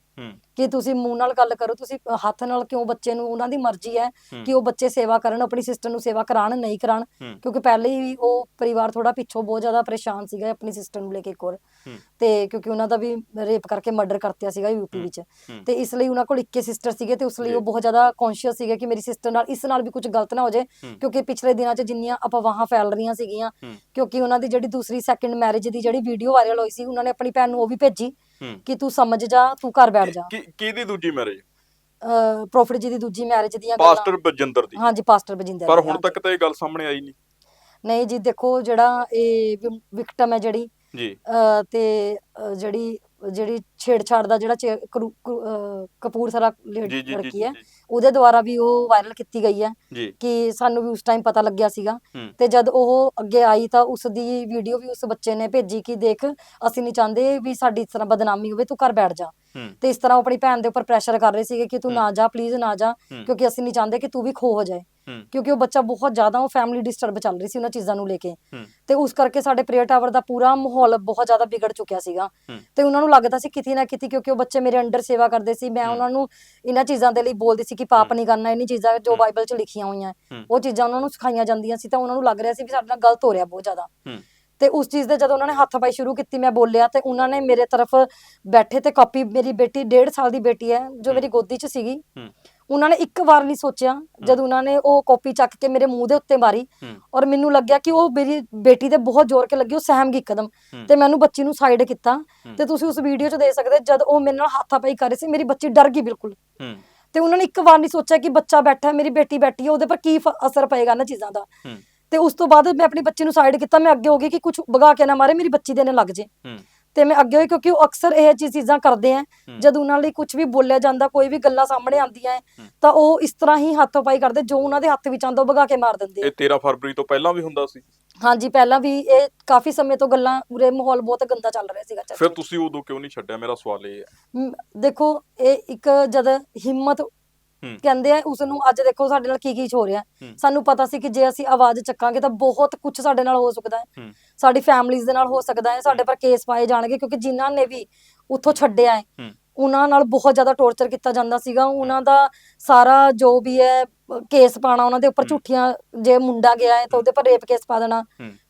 [SPEAKER 2] ਕਿ ਤੁਸੀਂ ਮੂੰਹ ਨਾਲ ਗੱਲ ਕਰੋ ਤੁਸੀਂ ਹੱਥ ਨਾਲ ਕਿਉਂ ਬੱਚੇ ਨੂੰ ਉਹਨਾਂ ਦੀ ਮਰਜ਼ੀ ਹੈ। ਕਿ ਉਹ ਬੱਚੇ ਸੇਵਾ ਕਰਨ ਆਪਣੀ ਸਿਸਟਰ ਨੂੰ ਸੇਵਾ ਕਰਾਣ ਨਹੀਂ ਕਰਾਣ ਕਿਉਂਕਿ ਪਹਿਲੇ ਹੀ ਉਹ ਪਰਿਵਾਰ ਥੋੜਾ ਪਿੱਛੋਂ ਬਹੁਤ ਜ਼ਿਆਦਾ ਪਰੇਸ਼ਾਨ ਸੀਗਾ ਆਪਣੀ ਸਿਸਟਰ ਨੂੰ ਲੈ ਕੇ
[SPEAKER 1] ਹੂੰ।
[SPEAKER 2] ਤੇ ਕਿਉਂਕਿ ਉਹਨਾਂ ਦਾ ਵੀ ਰੇਪ ਕਰਕੇ ਮਰਡਰ ਕਰਤਿਆ ਸੀਗਾ ਯੂਪੀ। ਵਿੱਚ। ਤੇ ਇਸ ਲਈ ਉਹਨਾਂ ਕੋਲ ਇੱਕੇ ਸਿਸਟਰ ਸੀਗੇ ਤੇ ਉਸ ਲਈ। ਉਹ ਬਹੁਤ ਜ਼ਿਆਦਾ ਕੌਨਸ਼ੀਅਸ ਸੀਗੇ ਕਿ ਮੇਰੀ ਸਿਸਟਰ ਨਾਲ ਇਸ ਨਾਲ ਵੀ ਕੁਝ ਗਲਤ ਨਾ ਹੋ ਜਾਏ। ਕਿਉਂਕਿ ਪਿਛਲੇ ਦਿਨਾਂ 'ਚ ਜਿੰਨੀਆਂ ਅਫਵਾਹਾਂ ਫੈਲ ਰਹੀਆਂ ਸੀਗੀਆਂ। ਕਿਉਂਕਿ ਉਹਨਾਂ ਦੀ ਜਿਹੜੀ ਦੂਸਰੀ ਸੈਕੰਡ ਮੈਰਿਜ ਦੀ ਜਿਹੜੀ ਵੀਡੀਓ ਵਾਇਰਲ ਹੋਈ ਸੀ ਉਹਨਾਂ ਨੇ ਆਪਣੀ ਭੈਣ ਨੂੰ ਉਹ ਵੀ ਭੇਜੀ ਕਿ ਤੂੰ ਸਮਝ ਜਾ ਤੂੰ ਘਰ ਬੈਠ ਜਾ।
[SPEAKER 1] ਕੀ ਕਿਹਦੀ ਦੂਜੀ ਮੈਰਿਜ
[SPEAKER 2] ਪ੍ਰੋਫਿਟ ਜੀ ਦੀ ਦੂਜੀ ਮੈਰਿਜ ਦੀਆਂ
[SPEAKER 1] ਪਾਸਟਰ ਬਜਿੰਦਰ ਦੀ।
[SPEAKER 2] ਹਾਂਜੀ ਪਾਸਟਰ ਬਜਿੰਦਰ
[SPEAKER 1] ਪਰ ਹੁਣ। ਤੱਕ ਤਾਂ ਇਹ ਗੱਲ ਸਾਹਮਣੇ ਆਈ ਨਹੀਂ।
[SPEAKER 2] ਨਹੀਂ ਜੀ ਦੇਖੋ ਜਿਹੜਾ ਇਹ ਵਿਕਟਮ ਹੈ ਜਿਹੜੀ
[SPEAKER 1] ਜੀ।
[SPEAKER 2] ਤੇ ਜਿਹੜੀ ਜਿਹੜੀ ਛੇੜਛਾੜ ਦਾ ਜਿਹੜਾ ਕਪੂਰਥਲਾ ਲੜਕੀ ਹੈ
[SPEAKER 1] ਜੀ।
[SPEAKER 2] ਉਹਦੇ ਦੁਆਰਾ ਵੀ ਉਹ ਵਾਇਰਲ ਕੀਤੀ ਗਈ ਹੈ
[SPEAKER 1] ਜੀ।
[SPEAKER 2] ਕਿ ਸਾਨੂੰ ਵੀ ਉਸ ਟਾਈਮ ਪਤਾ ਲੱਗਿਆ ਸੀਗਾ।
[SPEAKER 1] ਹੂੰ।
[SPEAKER 2] ਤੇ ਜਦ ਉਹ ਅੱਗੇ ਆਈ ਤਾਂ ਉਸ ਦੀ ਵੀਡੀਓ ਵੀ ਉਸ ਬੱਚੇ ਨੇ ਭੇਜੀ ਕਿ ਦੇਖ ਅਸੀਂ ਨਹੀਂ ਚਾਹੁੰਦੇ ਵੀ ਸਾਡੀ ਇਸ ਤਰ੍ਹਾਂ ਬਦਨਾਮੀ ਹੋਵੇ ਤੂੰ ਘਰ ਬੈਠ ਜਾ। ਤੇ ਇਸ ਤਰ੍ਹਾਂ ਉਹ ਆਪਣੀ ਭੈਣ ਦੇ ਉੱਪਰ ਪ੍ਰੈਸ਼ਰ ਕਰ ਰਹੇ ਸੀਗੇ ਕਿ ਤੂੰ। ਨਾ ਜਾ ਪਲੀਜ਼ ਨਾ ਜਾ। ਕਿਉਂਕਿ ਅਸੀਂ ਨਹੀਂ ਚਾਹੁੰਦੇ ਕਿ ਤੂੰ ਵੀ ਖੋ ਹੋ ਜਾਏ ਕਿਉਂਕਿ ਉਹ ਬੱਚਾ ਬਹੁਤ ਜ਼ਿਆਦਾ ਉਹ ਫੈਮਿਲੀ ਡਿਸਟਰਬ ਚੱਲ ਰਹੀ ਸੀ ਉਹਨਾਂ ਚੀਜ਼ਾਂ ਨੂੰ ਲੈ ਕੇ ਤੇ ਉਸ ਕਰਕੇ ਸਾਡੇ ਪ੍ਰੇਅਰ ਟਾਵਰ ਦਾ ਪੂਰਾ ਮਾਹੌਲ ਬਹੁਤ ਜ਼ਿਆਦਾ ਵਿਗੜ ਚੁੱਕਿਆ ਸੀਗਾ। ਤੇ ਉਹਨਾਂ ਨੂੰ ਲੱਗਦਾ ਸੀ ਕਿਤੇ ਨਾ ਕਿਤੇ ਕਿਉਂਕਿ ਉਹ ਬੱਚੇ ਮੇਰੇ ਅੰਡਰ ਸੇਵਾ ਕਰਦੇ ਸੀ ਮੈਂ। ਉਹਨਾਂ ਨੂੰ ਇਹਨਾਂ ਚੀਜ਼ਾਂ ਦੇ ਲਈ ਬੋਲਦੀ ਸੀ ਕਿ ਪਾਪ। ਨਹੀਂ ਕਰਨਾ ਇੰਨੀ ਚੀਜ਼ਾਂ ਜੋ। ਬਾਈਬਲ 'ਚ ਲਿਖੀਆਂ ਹੋਈਆਂ। ਉਹ ਚੀਜ਼ਾਂ ਉਹਨਾਂ ਨੂੰ ਸਿਖਾਈਆਂ ਜਾਂਦੀਆਂ ਸੀ ਤਾਂ ਉਹਨਾਂ ਨੂੰ ਲੱਗ ਰਿਹਾ ਸੀ ਵੀ ਸਾਡੇ ਨਾਲ ਗਲਤ ਹੋ ਰਿਹਾ ਬਹੁਤ ਜ਼ਿਆਦਾ ਤੇ ਉਸ ਚੀਜ਼ ਦੇ ਜਦੋਂ ਉਹਨਾਂ ਨੇ ਹੱਥ ਪਾਈ ਸ਼ੁਰੂ ਕੀਤੀ ਮੈਂ ਬੋਲਿਆ ਤੇ ਉਹਨਾਂ ਨੇ ਮੇਰੇ ਤਰਫ ਬੈਠੇ ਤੇ ਕਾਪੀ ਮੇਰੀ ਬੇਟੀ 1.5 ਸਾਲ ਦੀ ਬੇਟੀ ਹੈ ਜੋ। ਮੇਰੀ ਗੋਦੀ 'ਚ ਸੀਗੀ। ਉਹਨਾਂ ਨੇ ਇੱਕ ਵਾਰ ਨਹੀਂ ਸੋਚਿਆ ਜਦ ਉਹਨਾਂ ਨੇ ਉਹ ਕਾਪੀ ਚੱਕ ਕੇ ਮੇਰੇ ਮੂੰਹ ਦੇ ਉੱਤੇ ਮਾਰੀ ਔਰ ਮੈਨੂੰ ਲੱਗਿਆ ਕਿ ਉਹ ਮੇਰੀ ਬੇਟੀ ਤੇ ਬਹੁਤ ਜ਼ੋਰ ਕੇ ਲੱਗੀ ਉਹ ਸਹਿਮ ਗਈ ਇੱਕਦਮ। ਤੇ ਮੈਨੂੰ ਬੱਚੀ ਨੂੰ ਸਾਈਡ ਕੀਤਾ। ਤੇ ਤੁਸੀਂ ਉਸ ਵੀਡੀਓ 'ਚ ਦੇਖ ਸਕਦੇ ਜਦ ਉਹ ਮੇਰੇ ਨਾਲ ਹੱਥਾਪਾਈ ਕਰ ਰਹੀ ਸੀ ਮੇਰੀ ਬੱਚੀ ਡਰ ਗਈ ਬਿਲਕੁਲ। ਤੇ ਉਹਨਾਂ ਨੇ ਇੱਕ ਵਾਰ ਨਹੀਂ ਸੋਚਿਆ ਕਿ ਬੱਚਾ ਬੈਠਾ ਹੈ ਮੇਰੀ ਬੇਟੀ ਬੈਠੀ ਹੈ ਉਹਦੇ ਪਰ ਕੀ ਅਸਰ ਪਏਗਾ ਨਾ ਚੀਜ਼ਾਂ ਦਾ। ਤੇ ਉਸ ਤੋਂ ਬਾਅਦ ਮੈਂ ਆਪਣੀ ਬੱਚੀ ਨੂੰ ਸਾਈਡ ਕੀਤਾ ਮੈਂ ਅੱਗੇ ਹੋ ਗਈ ਕਿ ਕੁਝ ਭਗਾ ਕੇ ਨਾ ਮਾਰੇ ਮੇਰੀ ਬੱਚੀ ਦੇ ਨੇ ਲੱਗ ਜੇ
[SPEAKER 1] ਹੂੰ
[SPEAKER 2] ਤੇ ਮੈਂ ਅੱਗੇ ਹੋਈ ਕਿਉਂਕਿ ਉਹ ਅਕਸਰ ਇਹ ਜਿਹੀ ਚੀਜ਼ਾਂ ਕਰਦੇ ਆ। ਜਦ ਉਹਨਾਂ ਲਈ ਕੁਝ ਵੀ ਬੋਲਿਆ ਜਾਂਦਾ ਕੋਈ ਵੀ ਗੱਲਾਂ ਸਾਹਮਣੇ ਆਉਂਦੀਆਂ ਹੈ। ਤਾਂ ਉਹ ਇਸ ਤਰ੍ਹਾਂ ਹੀ ਹੱਥੋਂ-ਪਾਈ ਕਰਦੇ ਜੋ ਉਹਨਾਂ ਦੇ ਹੱਥ ਵਿੱਚ ਆਉਂਦਾ ਉਹ ਭਗਾ ਕੇ ਮਾਰ ਦਿੰਦੇ ਆ
[SPEAKER 1] ਇਹ 13 ਫਰਵਰੀ ਤੋਂ ਪਹਿਲਾਂ ਵੀ ਹੁੰਦਾ ਸੀ
[SPEAKER 2] ਹਾਂਜੀ ਪਹਿਲਾਂ ਵੀ ਇਹ ਕਾਫੀ ਸਮੇਂ ਤੋਂ ਗੱਲਾਂ ਉਰੇ ਮਾਹੌਲ ਬਹੁਤ ਗੰਦਾ ਚੱਲ ਰਿਹਾ ਸੀਗਾ ਚਰਚ
[SPEAKER 1] ਫਿਰ
[SPEAKER 2] ਵਿੱਚ।
[SPEAKER 1] ਤੁਸੀਂ ਉਦੋਂ ਕਿਉਂ ਨਹੀਂ ਛੱਡਿਆ ਮੇਰਾ ਸਵਾਲ ਇਹ ਹੈ
[SPEAKER 2] ਦੇਖੋ ਇਹ ਇੱਕ ਜਦ ਹਿੰਮਤ ਕਹਿੰਦੇ ਆ ਉਸ ਨੂੰ ਅੱਜ ਦੇਖੋ ਸਾਡੇ ਨਾਲ ਕੀ ਕੀ ਹੋ ਰਿਹਾ। ਸਾਨੂੰ ਪਤਾ ਸੀ ਕਿ ਜੇ ਅਸੀਂ ਆਵਾਜ਼ ਚੱਕਾਂਗੇ ਤਾਂ ਬਹੁਤ ਕੁਝ ਸਾਡੇ ਨਾਲ ਹੋ ਸਕਦਾ ਹੈ। ਸਾਡੀ ਫੈਮਿਲੀਜ਼ ਦੇ ਨਾਲ ਹੋ ਸਕਦਾ ਹੈ ਸਾਡੇ ਪਰ ਕੇਸ ਪਾਏ ਜਾਣਗੇ ਕਿਉਂਕਿ ਜਿਨ੍ਹਾਂ ਨੇ ਵੀ ਉੱਥੋਂ ਛੱਡਿਆ ਹੈ ਉਹਨਾਂ ਨਾਲ ਬਹੁਤ ਜ਼ਿਆਦਾ ਟੌਰਚਰ ਕੀਤਾ ਜਾਂਦਾ ਸੀਗਾ। ਉਹਨਾਂ ਦਾ ਸਾਰਾ ਜੋ ਵੀ ਹੈ ਕੇਸ ਪਾਣਾ ਉਹਨਾਂ ਦੇ ਉੱਪਰ। ਝੂਠੀਆਂ ਜੇ ਮੁੰਡਾ ਗਿਆ ਹੈ ਤਾਂ ਉਹਦੇ ਪਰ ਰੇਪ ਕੇਸ ਪਾ ਦੇਣਾ।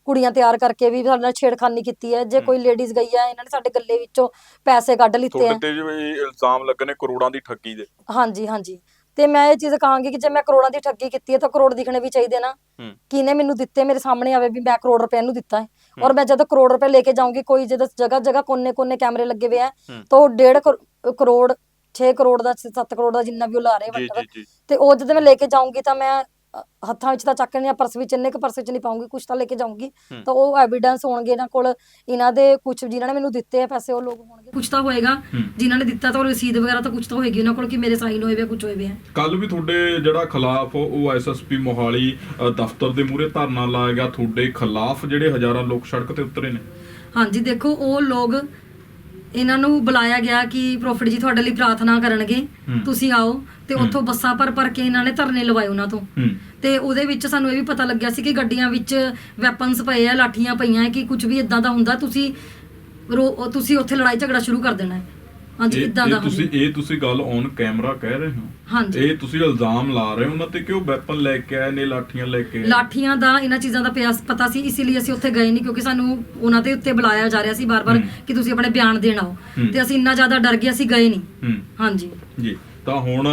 [SPEAKER 2] ਕੁੜੀਆਂ ਤਿਆਰ ਕਰਕੇ ਵੀ ਸਾਡੇ ਨਾਲ ਛੇੜਖਾਨੀ ਕੀਤੀ ਹੈ। ਜੇ। ਕੋਈ ਲੇਡੀਜ਼ ਗਈ ਹੈ ਇਹਨਾਂ ਨੇ ਸਾਡੇ ਗੱਲੇ ਵਿੱਚੋਂ ਪੈਸੇ ਕੱਢ ਲਿੱਤੇ
[SPEAKER 1] ਤੁਹਾਡੇ
[SPEAKER 2] ਹੈ
[SPEAKER 1] ਤੇ ਇਲਜ਼ਾਮ ਲੱਗਣੇ ਕਰੋੜਾਂ ਦੀ ਠੱਗੀ ਦੇ।
[SPEAKER 2] ਹਾਂਜੀ ਹਾਂਜੀ। ਤੇ ਮੈਂ ਇਹ ਚੀਜ਼ ਕਹਾਂਗੀ ਕਿ ਜੇ ਮੈਂ ਕਰੋੜਾਂ ਦੀ ਠੱਗੀ ਕੀਤੀ ਹੈ ਤਾਂ ਕਰੋੜ ਦਿਖਣੇ ਵੀ ਚਾਹੀਦੇ ਨਾ
[SPEAKER 1] ਹੂੰ।
[SPEAKER 2] ਕਿਹਨੇ ਮੈਨੂੰ ਦਿੱਤੇ ਮੇਰੇ ਸਾਹਮਣੇ ਆਵੇ ਵੀ ਮੈਂ ਕਰੋੜ ਰੁਪਏ ਨੂੰ ਦਿੱਤਾ ਹੈ। ਔਰ ਮੈਂ ਜਦੋਂ ਕਰੋੜ ਰੁਪਏ ਲੈ ਕੇ ਜਾਊਂਗੀ ਕੋਈ ਜਦੋਂ ਜਗ੍ਹਾ ਜਗ੍ਹਾ ਕੋਨੇ ਕੋਨੇ ਕੈਮਰੇ ਲੱਗੇ ਹੋਏ ਆ
[SPEAKER 1] ਹੂੰ।
[SPEAKER 2] ਤਾਂ ਉਹ ਡੇਢ ਕਰੋ- ਕਰੋੜ 6 ਕਰੋੜ ਦਾ 7 ਕਰੋੜ ਦਾ ਜਿੰਨਾ ਵੀ ਉਹ ਲਾ ਰਹੇ
[SPEAKER 1] ਜੀ
[SPEAKER 2] ਤੇ ਉਹ ਜਦੋਂ ਮੈਂ ਲੈ ਕੇ ਜਾਊਂਗੀ ਤਾਂ ਮੈਂ ਹੱਥਾਂ ਵਿੱਚ ਤਾਂ ਚੱਕ ਨਹੀਂ ਪਰਸ ਵਿੱਚ ਇੰਨੇ ਕੁ ਪਰਸ ਵਿੱਚ ਨਹੀਂ ਪਾਉਂਗੀ ਕੁਝ ਤਾਂ ਲੈ ਕੇ ਜਾਊਂਗੀ
[SPEAKER 1] ਹੂੰ।
[SPEAKER 2] ਤਾਂ ਉਹ ਐਵੀਡੈਂਸ ਹੋਣਗੇ ਇਹਨਾਂ ਕੋਲ ਇਹਨਾਂ ਦੇ ਕੁਝ ਜਿਨ੍ਹਾਂ ਨੇ ਮੈਨੂੰ ਦਿੱਤੇ ਆ ਪੈਸੇ ਉਹ ਲੋਕ ਹੋਣਗੇ ਕੁਝ ਤਾਂ ਹੋਏਗਾ
[SPEAKER 1] ਹੂੰ।
[SPEAKER 2] ਜਿਨ੍ਹਾਂ ਨੇ ਦਿੱਤਾ ਤਾਂ ਉਹ ਰਸੀਦ ਵਗੈਰਾ ਤਾਂ ਕੁਝ ਤਾਂ ਹੋਏਗੀ ਉਹਨਾਂ ਕੋਲ ਕਿ ਮੇਰੇ ਸਾਈਨ ਹੋਏ ਵੇ ਕੁਝ ਹੋਏ ਵੇ ਆ
[SPEAKER 1] ਕੱਲ ਵੀ ਤੁਹਾਡੇ ਜਿਹੜਾ ਖਿਲਾਫ ਉਹ ਐਸਐਸਪੀ ਮੋਹਾਲੀ ਅ, ਦਫ਼ਤਰ ਦੇ ਮੂਹਰੇ ਧਰਨਾ ਲਾਇਆ ਗਿਆ ਤੁਹਾਡੇ ਖਿਲਾਫ ਜਿਹੜੇ ਹਜ਼ਾਰਾਂ ਲੋਕ ਸੜਕ ਤੇ ਉਤਰੇ ਨੇ
[SPEAKER 2] ਹਾਂਜੀ ਦੇਖੋ ਉਹ ਲੋਕ ਇਹਨਾਂ ਨੂੰ ਬੁਲਾਇਆ ਗਿਆ ਕਿ ਪ੍ਰੋਫਿਟ ਜੀ ਤੁਹਾਡੇ ਲਈ ਪ੍ਰਾਰਥਨਾ ਕਰਨਗੇ
[SPEAKER 1] ਹੂੰ।
[SPEAKER 2] ਤੁਸੀਂ ਆਓ ਤੇ। ਉੱਥੋਂ ਬੱਸਾਂ ਭਰ ਭਰ ਕੇ ਇਹਨਾਂ ਨੇ ਧਰਨੇ ਲਵਾਏ ਉਹਨਾਂ ਤੋਂ
[SPEAKER 1] ਹੂੰ
[SPEAKER 2] ਤੇ ਉਹਦੇ ਵਿੱਚ ਸਾਨੂੰ ਇਹ ਵੀ ਪਤਾ ਲੱਗਿਆ ਸੀ ਕਿ ਗੱਡੀਆਂ ਵਿੱਚ ਵੈਪਨਸ ਪਏ ਆ ਲਾਠੀਆਂ ਪਈਆਂ ਕਿ ਕੁਝ ਵੀ ਇਦਾਂ ਦਾ ਹੁੰਦਾ ਤੁਸੀਂ ਰੋ- ਤੁਸੀਂ ਉੱਥੇ ਲੜਾਈ ਝਗੜਾ ਸ਼ੁਰੂ ਕਰ ਦੇਣਾ ਹੈ ਹਾਂਜੀ
[SPEAKER 1] ਇਹ
[SPEAKER 2] ਇਦਾਂ
[SPEAKER 1] ਇਹ
[SPEAKER 2] ਦਾ
[SPEAKER 1] ਤੁਸੀਂ। ਇਹ ਤੁਸੀਂ ਗੱਲ ਔਨ ਕੈਮਰਾ ਕਹਿ ਰਹੇ ਹੋ
[SPEAKER 2] ਹਾਂਜੀ
[SPEAKER 1] ਇਹ ਤੁਸੀਂ ਇਲਜ਼ਾਮ ਲਾ ਰਹੇ ਹੋ ਉਹਨਾਂ ਤੇ ਕਿ ਉਹ ਵੈਪਨ ਲੈ ਕੇ ਆਏ ਨੇ ਲਾਠੀਆਂ ਲੈ ਕੇ ਆਏ।
[SPEAKER 2] ਲਾਠੀਆਂ ਦਾ ਇਹਨਾਂ ਚੀਜ਼ਾਂ ਦਾ ਪਿਆ ਪਤਾ ਸੀ ਇਸ ਲਈ ਅਸੀਂ ਉੱਥੇ ਗਏ ਨਹੀਂ ਕਿਉਂਕਿ ਸਾਨੂੰ ਉਹਨਾਂ ਦੇ ਉੱਤੇ ਬੁਲਾਇਆ ਜਾ ਰਿਹਾ ਸੀ ਬਾਰ-ਬਾਰ
[SPEAKER 1] ਹੂੰ।
[SPEAKER 2] ਕਿ ਤੁਸੀਂ ਆਪਣੇ ਬਿਆਨ ਦੇਣ ਆਓ
[SPEAKER 1] ਹੂੰ।
[SPEAKER 2] ਤੇ ਅਸੀਂ ਇੰਨਾ ਜ਼ਿਆਦਾ ਡਰ ਗਏ ਅਸੀਂ ਗਏ ਨਹੀਂ
[SPEAKER 1] ਹੂੰ
[SPEAKER 2] ਹਾਂਜੀ
[SPEAKER 1] ਜੀ ਤਾਂ ਹੁਣ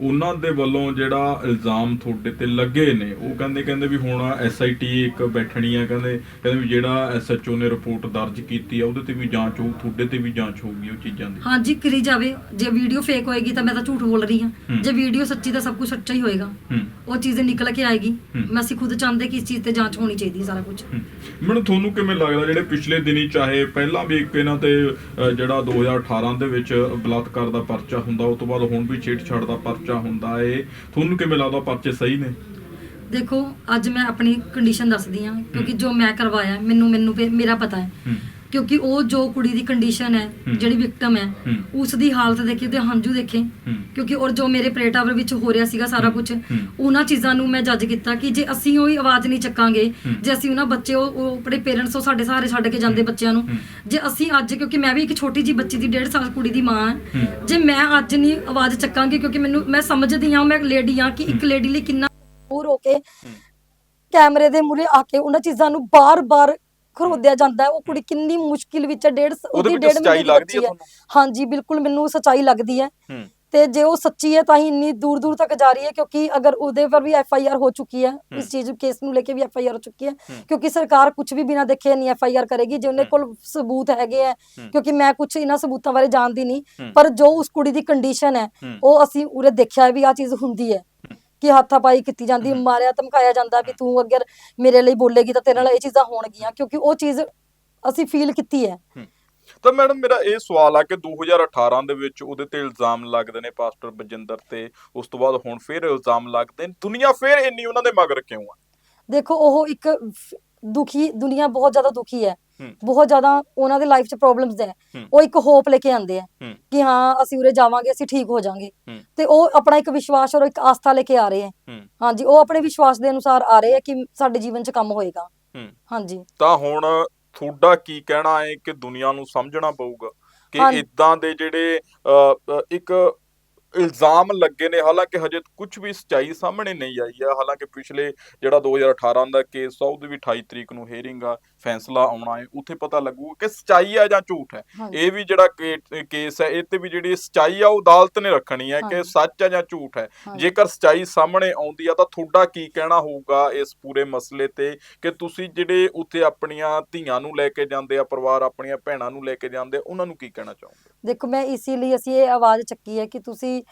[SPEAKER 1] ਉਹਨਾਂ ਦੇ ਵੱਲੋਂ ਜਿਹੜਾ ਇਲਜ਼ਾਮ ਤੁਹਾਡੇ ਤੇ ਲੱਗੇ ਨੇ ਉਹ ਕਹਿੰਦੇ ਕਹਿੰਦੇ ਵੀ ਹੁਣ ਐਸਆਈਟੀ ਇੱਕ ਬੈਠਣੀ ਆ ਕਹਿੰਦੇ ਕਹਿੰਦੇ ਵੀ ਜਿਹੜਾ ਐਸਐਚਓ ਨੇ ਰਿਪੋਰਟ ਦਰਜ ਕੀਤੀ ਆ ਉਹਦੇ ਤੇ ਵੀ ਜਾਂਚ ਹੋਊ ਤੁਹਾਡੇ ਤੇ ਵੀ ਜਾਂਚ ਹੋਊਗੀ ਉਹ ਚੀਜ਼ਾਂ ਦੀ।
[SPEAKER 2] ਹਾਂਜੀ ਕਰੀ ਜਾਵੇ। ਜੇ ਵੀਡੀਓ ਫੇਕ ਹੋਏਗੀ ਤਾਂ ਮੈਂ ਤਾਂ ਝੂਠ ਬੋਲ ਰਹੀ
[SPEAKER 1] ਹੂੰ।
[SPEAKER 2] ਜੇ ਵੀਡੀਓ ਸੱਚੀ ਤਾਂ ਸਭ ਕੁਝ ਸੱਚਾ ਹੀ ਹੋਏਗਾ। ਉਹ ਚੀਜ਼ ਨਿਕਲ ਕੇ ਆਏਗੀ। ਮੈਂ ਅਸੀਂ ਖੁਦ ਚਾਹੁੰਦੇ ਕਿ ਇਸ ਚੀਜ਼ ਤੇ ਜਾਂਚ ਹੋਣੀ ਚਾਹੀਦੀ ਸਾਰਾ ਕੁਝ।
[SPEAKER 1] ਮੈਨੂੰ ਤੁਹਾਨੂੰ ਕਿਵੇਂ ਲੱਗਦਾ ਜਿਹੜੇ ਪਿਛਲੇ ਦਿਨੀ ਚਾਹੇ ਪਹਿਲਾਂ ਵੀ ਇੱਕ ਇਹਨਾਂ ਤੇ ਜਿਹੜਾ 2018 ਦੇ ਵਿੱਚ ਬਲਾਤਕਾਰ ਦਾ ਪਰਚਾ ਹੁੰਦਾ ਉਸ ਤੋਂ ਬਾਅਦ ਹੁਣ ਵੀ ਛੇੜਛਾੜ ਦਾ ਪਰਚਾ ਹੁੰਦਾ ਏ। ਤੁਹਾਨੂੰ ਕਿਵੇਂ ਲੱਗਦਾ ਪਰਚੇ ਸਹੀ ਨੇ?
[SPEAKER 2] ਦੇਖੋ ਅੱਜ ਮੈਂ ਆਪਣੀ ਕੰਡੀਸ਼ਨ ਦੱਸਦੀ ਹਾਂ ਕਿਉਂਕਿ ਜੋ ਮੈਂ ਕਰਵਾਇਆ ਮੈਨੂੰ ਮੈਨੂੰ ਮੇਰਾ ਪਤਾ ਹੈ। ਕਿਉਂਕਿ ਉਹ ਜੋ ਕੁੜੀ ਦੀ ਕੰਡੀਸ਼ਨ ਹੈ। ਜਿਹੜੀ ਵਿਕਟਮ ਹੈ। ਉਸ ਦੀ ਹਾਲਤ ਦੇਖੀ ਉਹਦੇ ਹੰਝੂ ਦੇਖੇ। ਕਿਉਂਕਿ ਔਰ ਜੋ ਮੇਰੇ ਪ੍ਰੇਟਾਵਰ ਵਿੱਚ ਹੋ ਰਿਹਾ ਸੀਗਾ ਸਾਰਾ ਕੁਝ। ਉਹਨਾਂ ਚੀਜ਼ਾਂ ਨੂੰ ਮੈਂ ਜੱਜ ਕੀਤਾ ਕਿ ਜੇ ਅਸੀਂ ਉਹੀ ਆਵਾਜ਼ ਨਹੀਂ ਚੱਕਾਂਗੇ। ਜੇ ਅਸੀਂ ਉਹਨਾਂ ਬੱਚੇ ਉਹ ਆਪਣੇ ਪੇਰੈਂਟਸ ਉਹ ਸਾਡੇ ਸਹਾਰੇ ਛੱਡ ਕੇ ਜਾਂਦੇ ਬੱਚਿਆਂ ਨੂੰ। ਜੇ ਅਸੀਂ ਅੱਜ ਕਿਉਂਕਿ ਮੈਂ ਵੀ ਇੱਕ ਛੋਟੀ ਜੀ ਬੱਚੀ ਦੀ 1.5 ਸਾਲ ਕੁੜੀ ਦੀ ਮਾਂ। ਜੇ ਮੈਂ ਅੱਜ ਨਹੀਂ ਆਵਾਜ਼ ਚੱਕਾਂਗੀ ਕਿਉਂਕਿ ਮੈਨੂੰ ਮੈਂ ਸਮਝਦੀ ਹਾਂ ਮੈਂ ਲੇਡੀ ਹਾਂ ਕਿ ਇੱਕ ਲੇਡੀ ਲਈ ਕਿੰਨਾ ਦੂਰ ਹੋ ਕੇ ਕੈਮਰੇ ਦੇ ਮੂਹਰੇ ਆ ਕੇ ਉਹਨਾਂ ਚੀਜ਼ਾਂ ਨੂੰ ਬਾਰ-ਬਾਰ ਖਰੋਦਿਆ ਜਾਂਦਾ ਹੈ ਉਹ ਕੁੜੀ ਕਿੰਨੀ ਮੁਸ਼ਕਿਲ ਵਿੱਚ ਹੈ, ਡੇਢ
[SPEAKER 1] ਉਹਦੇ
[SPEAKER 2] ਡੇਢ
[SPEAKER 1] ਸੱਚਾਈ
[SPEAKER 2] ਮਹੀਨੇ ਦੀ
[SPEAKER 1] ਲੱਗਦੀ ਹੈ
[SPEAKER 2] ਬੱਚੀ
[SPEAKER 1] ਤੁਹਾਨੂੰ
[SPEAKER 2] ਹਾਂਜੀ ਬਿਲਕੁਲ ਮੈਨੂੰ ਸੱਚਾਈ ਲੱਗਦੀ ਹੈ
[SPEAKER 1] ਹੂੰ
[SPEAKER 2] ਤੇ ਜੇ ਉਹ ਸੱਚੀ ਹੈ ਤਾਂ ਹੀ ਇੰਨੀ ਦੂਰ ਦੂਰ ਤੱਕ ਜਾ ਰਹੀ ਹੈ ਕਿਉਂਕਿ ਅਗਰ ਉਹਦੇ ਪਰ ਵੀ ਐਫ ਆਈ ਆਰ ਹੋ ਚੁੱਕੀ ਹੈ
[SPEAKER 1] ਹੂੰ।
[SPEAKER 2] ਇਸ ਚੀਜ਼ ਕੇਸ ਨੂੰ ਲੈ ਕੇ ਵੀ ਐਫ ਆਈ ਆਰ ਹੋ ਚੁੱਕੀ ਹੈ
[SPEAKER 1] ਹੂੰ।
[SPEAKER 2] ਕਿਉਂਕਿ ਸਰਕਾਰ ਕੁਝ ਵੀ ਬਿਨਾਂ ਦੇਖੇ ਨਹੀਂ ਐਫ ਆਈ ਆਰ ਕਰੇਗੀ ਜੇ ਉਹਨੇ
[SPEAKER 1] ਹੂੰ।
[SPEAKER 2] ਕੋਲ ਸਬੂਤ ਹੈਗੇ ਹੈ
[SPEAKER 1] ਹੂੰ।
[SPEAKER 2] ਕਿਉਂਕਿ ਮੈਂ ਕੁਝ ਇਹਨਾਂ ਸਬੂਤਾਂ ਬਾਰੇ ਜਾਣਦੀ ਨਹੀਂ
[SPEAKER 1] ਹੂੰ।
[SPEAKER 2] ਪਰ ਜੋ ਉਸ ਕੁੜੀ ਦੀ ਕੰਡੀਸ਼ਨ ਹੈ
[SPEAKER 1] ਹੂੰ।
[SPEAKER 2] ਉਹ ਅਸੀਂ ਉਰੇ ਦੇਖਿਆ ਹੈ ਵੀ ਆ ਚੀਜ਼ ਹੁੰਦੀ ਹੈ ਕਿ ਹੱਥਾਪਾਈ ਕੀਤੀ ਜਾਂਦੀ। ਮਾਰਿਆ ਧਮਕਾਇਆ ਜਾਂਦਾ ਵੀ ਤੂੰ ਅਗਰ ਮੇਰੇ ਲਈ ਬੋਲੇਗੀ ਤਾਂ ਤੇਰੇ ਨਾਲ ਇਹ ਚੀਜ਼ਾਂ ਹੋਣਗੀਆਂ ਕਿਉਂਕਿ ਉਹ ਚੀਜ਼ ਅਸੀਂ ਫੀਲ ਕੀਤੀ ਹੈ
[SPEAKER 1] ਤਾਂ ਮੈਡਮ ਮੇਰਾ ਇਹ ਸਵਾਲ ਆ ਕਿ 2018 ਦੇ ਵਿੱਚ ਉਹਦੇ ਤੇ ਇਲਜ਼ਾਮ ਲੱਗਦੇ ਨੇ ਪਾਸਟਰ ਬਜਿੰਦਰ ਤੇ ਉਸ ਤੋਂ ਬਾਅਦ ਹੁਣ ਫਿਰ ਇਲਜ਼ਾਮ ਲੱਗਦੇ ਨੇ ਦੁਨੀਆ ਫਿਰ ਇੰਨੀ ਉਹਨਾਂ ਦੇ ਮਗਰ ਕਿਉਂ ਆ
[SPEAKER 2] ਦੇਖੋ ਉਹ ਇੱਕ ਦੁਖੀ ਦੁਨੀਆ ਬਹੁਤ ਜ਼ਿਆਦਾ ਦੁਖੀ ਹੂੰ। ਬਹੁਤ ਜ਼ਿਆਦਾ ਉਹਨਾਂ ਦੇ ਲਾਈਫ 'ਚ ਪ੍ਰੋਬਲਮਸ ਹੈ
[SPEAKER 1] ਹੂੰ।
[SPEAKER 2] ਉਹ ਇੱਕ ਹੋਪ ਲੈ ਕੇ ਆਉਂਦੇ ਆ। ਕਿ ਹਾਂ ਅਸੀਂ ਉਰੇ ਜਾਵਾਂਗੇ ਅਸੀਂ ਠੀਕ ਹੋ ਜਾਵਾਂਗੇ
[SPEAKER 1] ਹੂੰ।
[SPEAKER 2] ਤੇ ਉਹ ਆਪਣਾ ਇੱਕ ਵਿਸ਼ਵਾਸ ਔਰ ਇੱਕ ਆਸਥਾ ਲੈ ਕੇ ਆ ਰਹੇ ਹੂੰ ਹਾਂਜੀ ਉਹ ਆਪਣੇ ਵਿਸ਼ਵਾਸ ਦੇ ਅਨੁਸਾਰ ਆ ਰਹੇ ਹੈ ਕਿ ਸਾਡੇ ਜੀਵਨ 'ਚ ਕੰਮ ਹੋਏਗਾ ਹਾਂਜੀ
[SPEAKER 1] ਤਾਂ ਹੁਣ ਤੁਹਾਡਾ ਕੀ ਕਹਿਣਾ ਹੈ ਕਿ ਦੁਨੀਆ ਨੂੰ ਸਮਝਣਾ ਪਊਗਾ ਕਿ। ਇਦਾਂ ਦੇ ਜਿਹੜੇ ਇੱਕ ਇਲਜ਼ਾਮ ਲੱਗੇ ਨੇ ਹਾਲਾਂਕਿ ਹਜੇ ਕੁਝ ਵੀ ਸਚਾਈ ਸਾਹਮਣੇ ਨਹੀਂ ਆਈ ਹੈ। ਹਾਲਾਂਕਿ ਪਿਛਲੇ ਜਿਹੜਾ 2018 ਦਾ ਕੇਸ ਆ ਉਹਦੀ ਵੀ 28 ਤਰੀਕ ਨੂੰ ਹੀਅਰਿੰਗ ਆ ਫੈਸਲਾ ਆਉਣਾ ਹੈ। ਉੱਥੇ ਪਤਾ ਲੱਗੂਗਾ ਕਿ ਸਚਾਈ ਆ ਜਾਂ ਝੂਠ ਹੈ। ਇਹ ਵੀ ਜਿਹੜਾ ਕੇਸ ਹੈ ਇਹ ਤੇ ਵੀ ਜਿਹੜੀ ਸਚਾਈ ਆ ਉਹ ਅਦਾਲਤ ਨੇ ਰੱਖਣੀ ਹੈ ਕਿ। ਸੱਚ ਆ ਜਾਂ ਝੂਠ ਹੈ। ਜੇਕਰ ਸਚਾਈ ਸਾਹਮਣੇ ਆਉਂਦੀ ਆ ਤਾਂ ਤੁਹਾਡਾ ਕੀ ਕਹਿਣਾ ਹੋਊਗਾ ਇਸ ਪੂਰੇ ਮਸਲੇ ਤੇ? ਕਿ ਤੁਸੀਂ ਜਿਹੜੇ ਉੱਥੇ ਆਪਣੀਆਂ ਧੀਆਂ ਨੂੰ ਲੈ ਕੇ ਜਾਂਦੇ ਆ ਪਰਿਵਾਰ ਆਪਣੀਆਂ ਭੈਣਾਂ ਨੂੰ ਲੈ ਕੇ ਜਾਂਦੇ ਉਹਨਾਂ ਨੂੰ ਕੀ ਕਹਿਣਾ ਚਾਹੋਗੇ?
[SPEAKER 2] ਦੇਖੋ ਮੈਂ ਇਸੇ ਲਈ ਅਸੀਂ ਇਹ ਆਵਾਜ਼ ਚੱਕੀ ਹੈ ਕਿ ਤੁਸੀਂ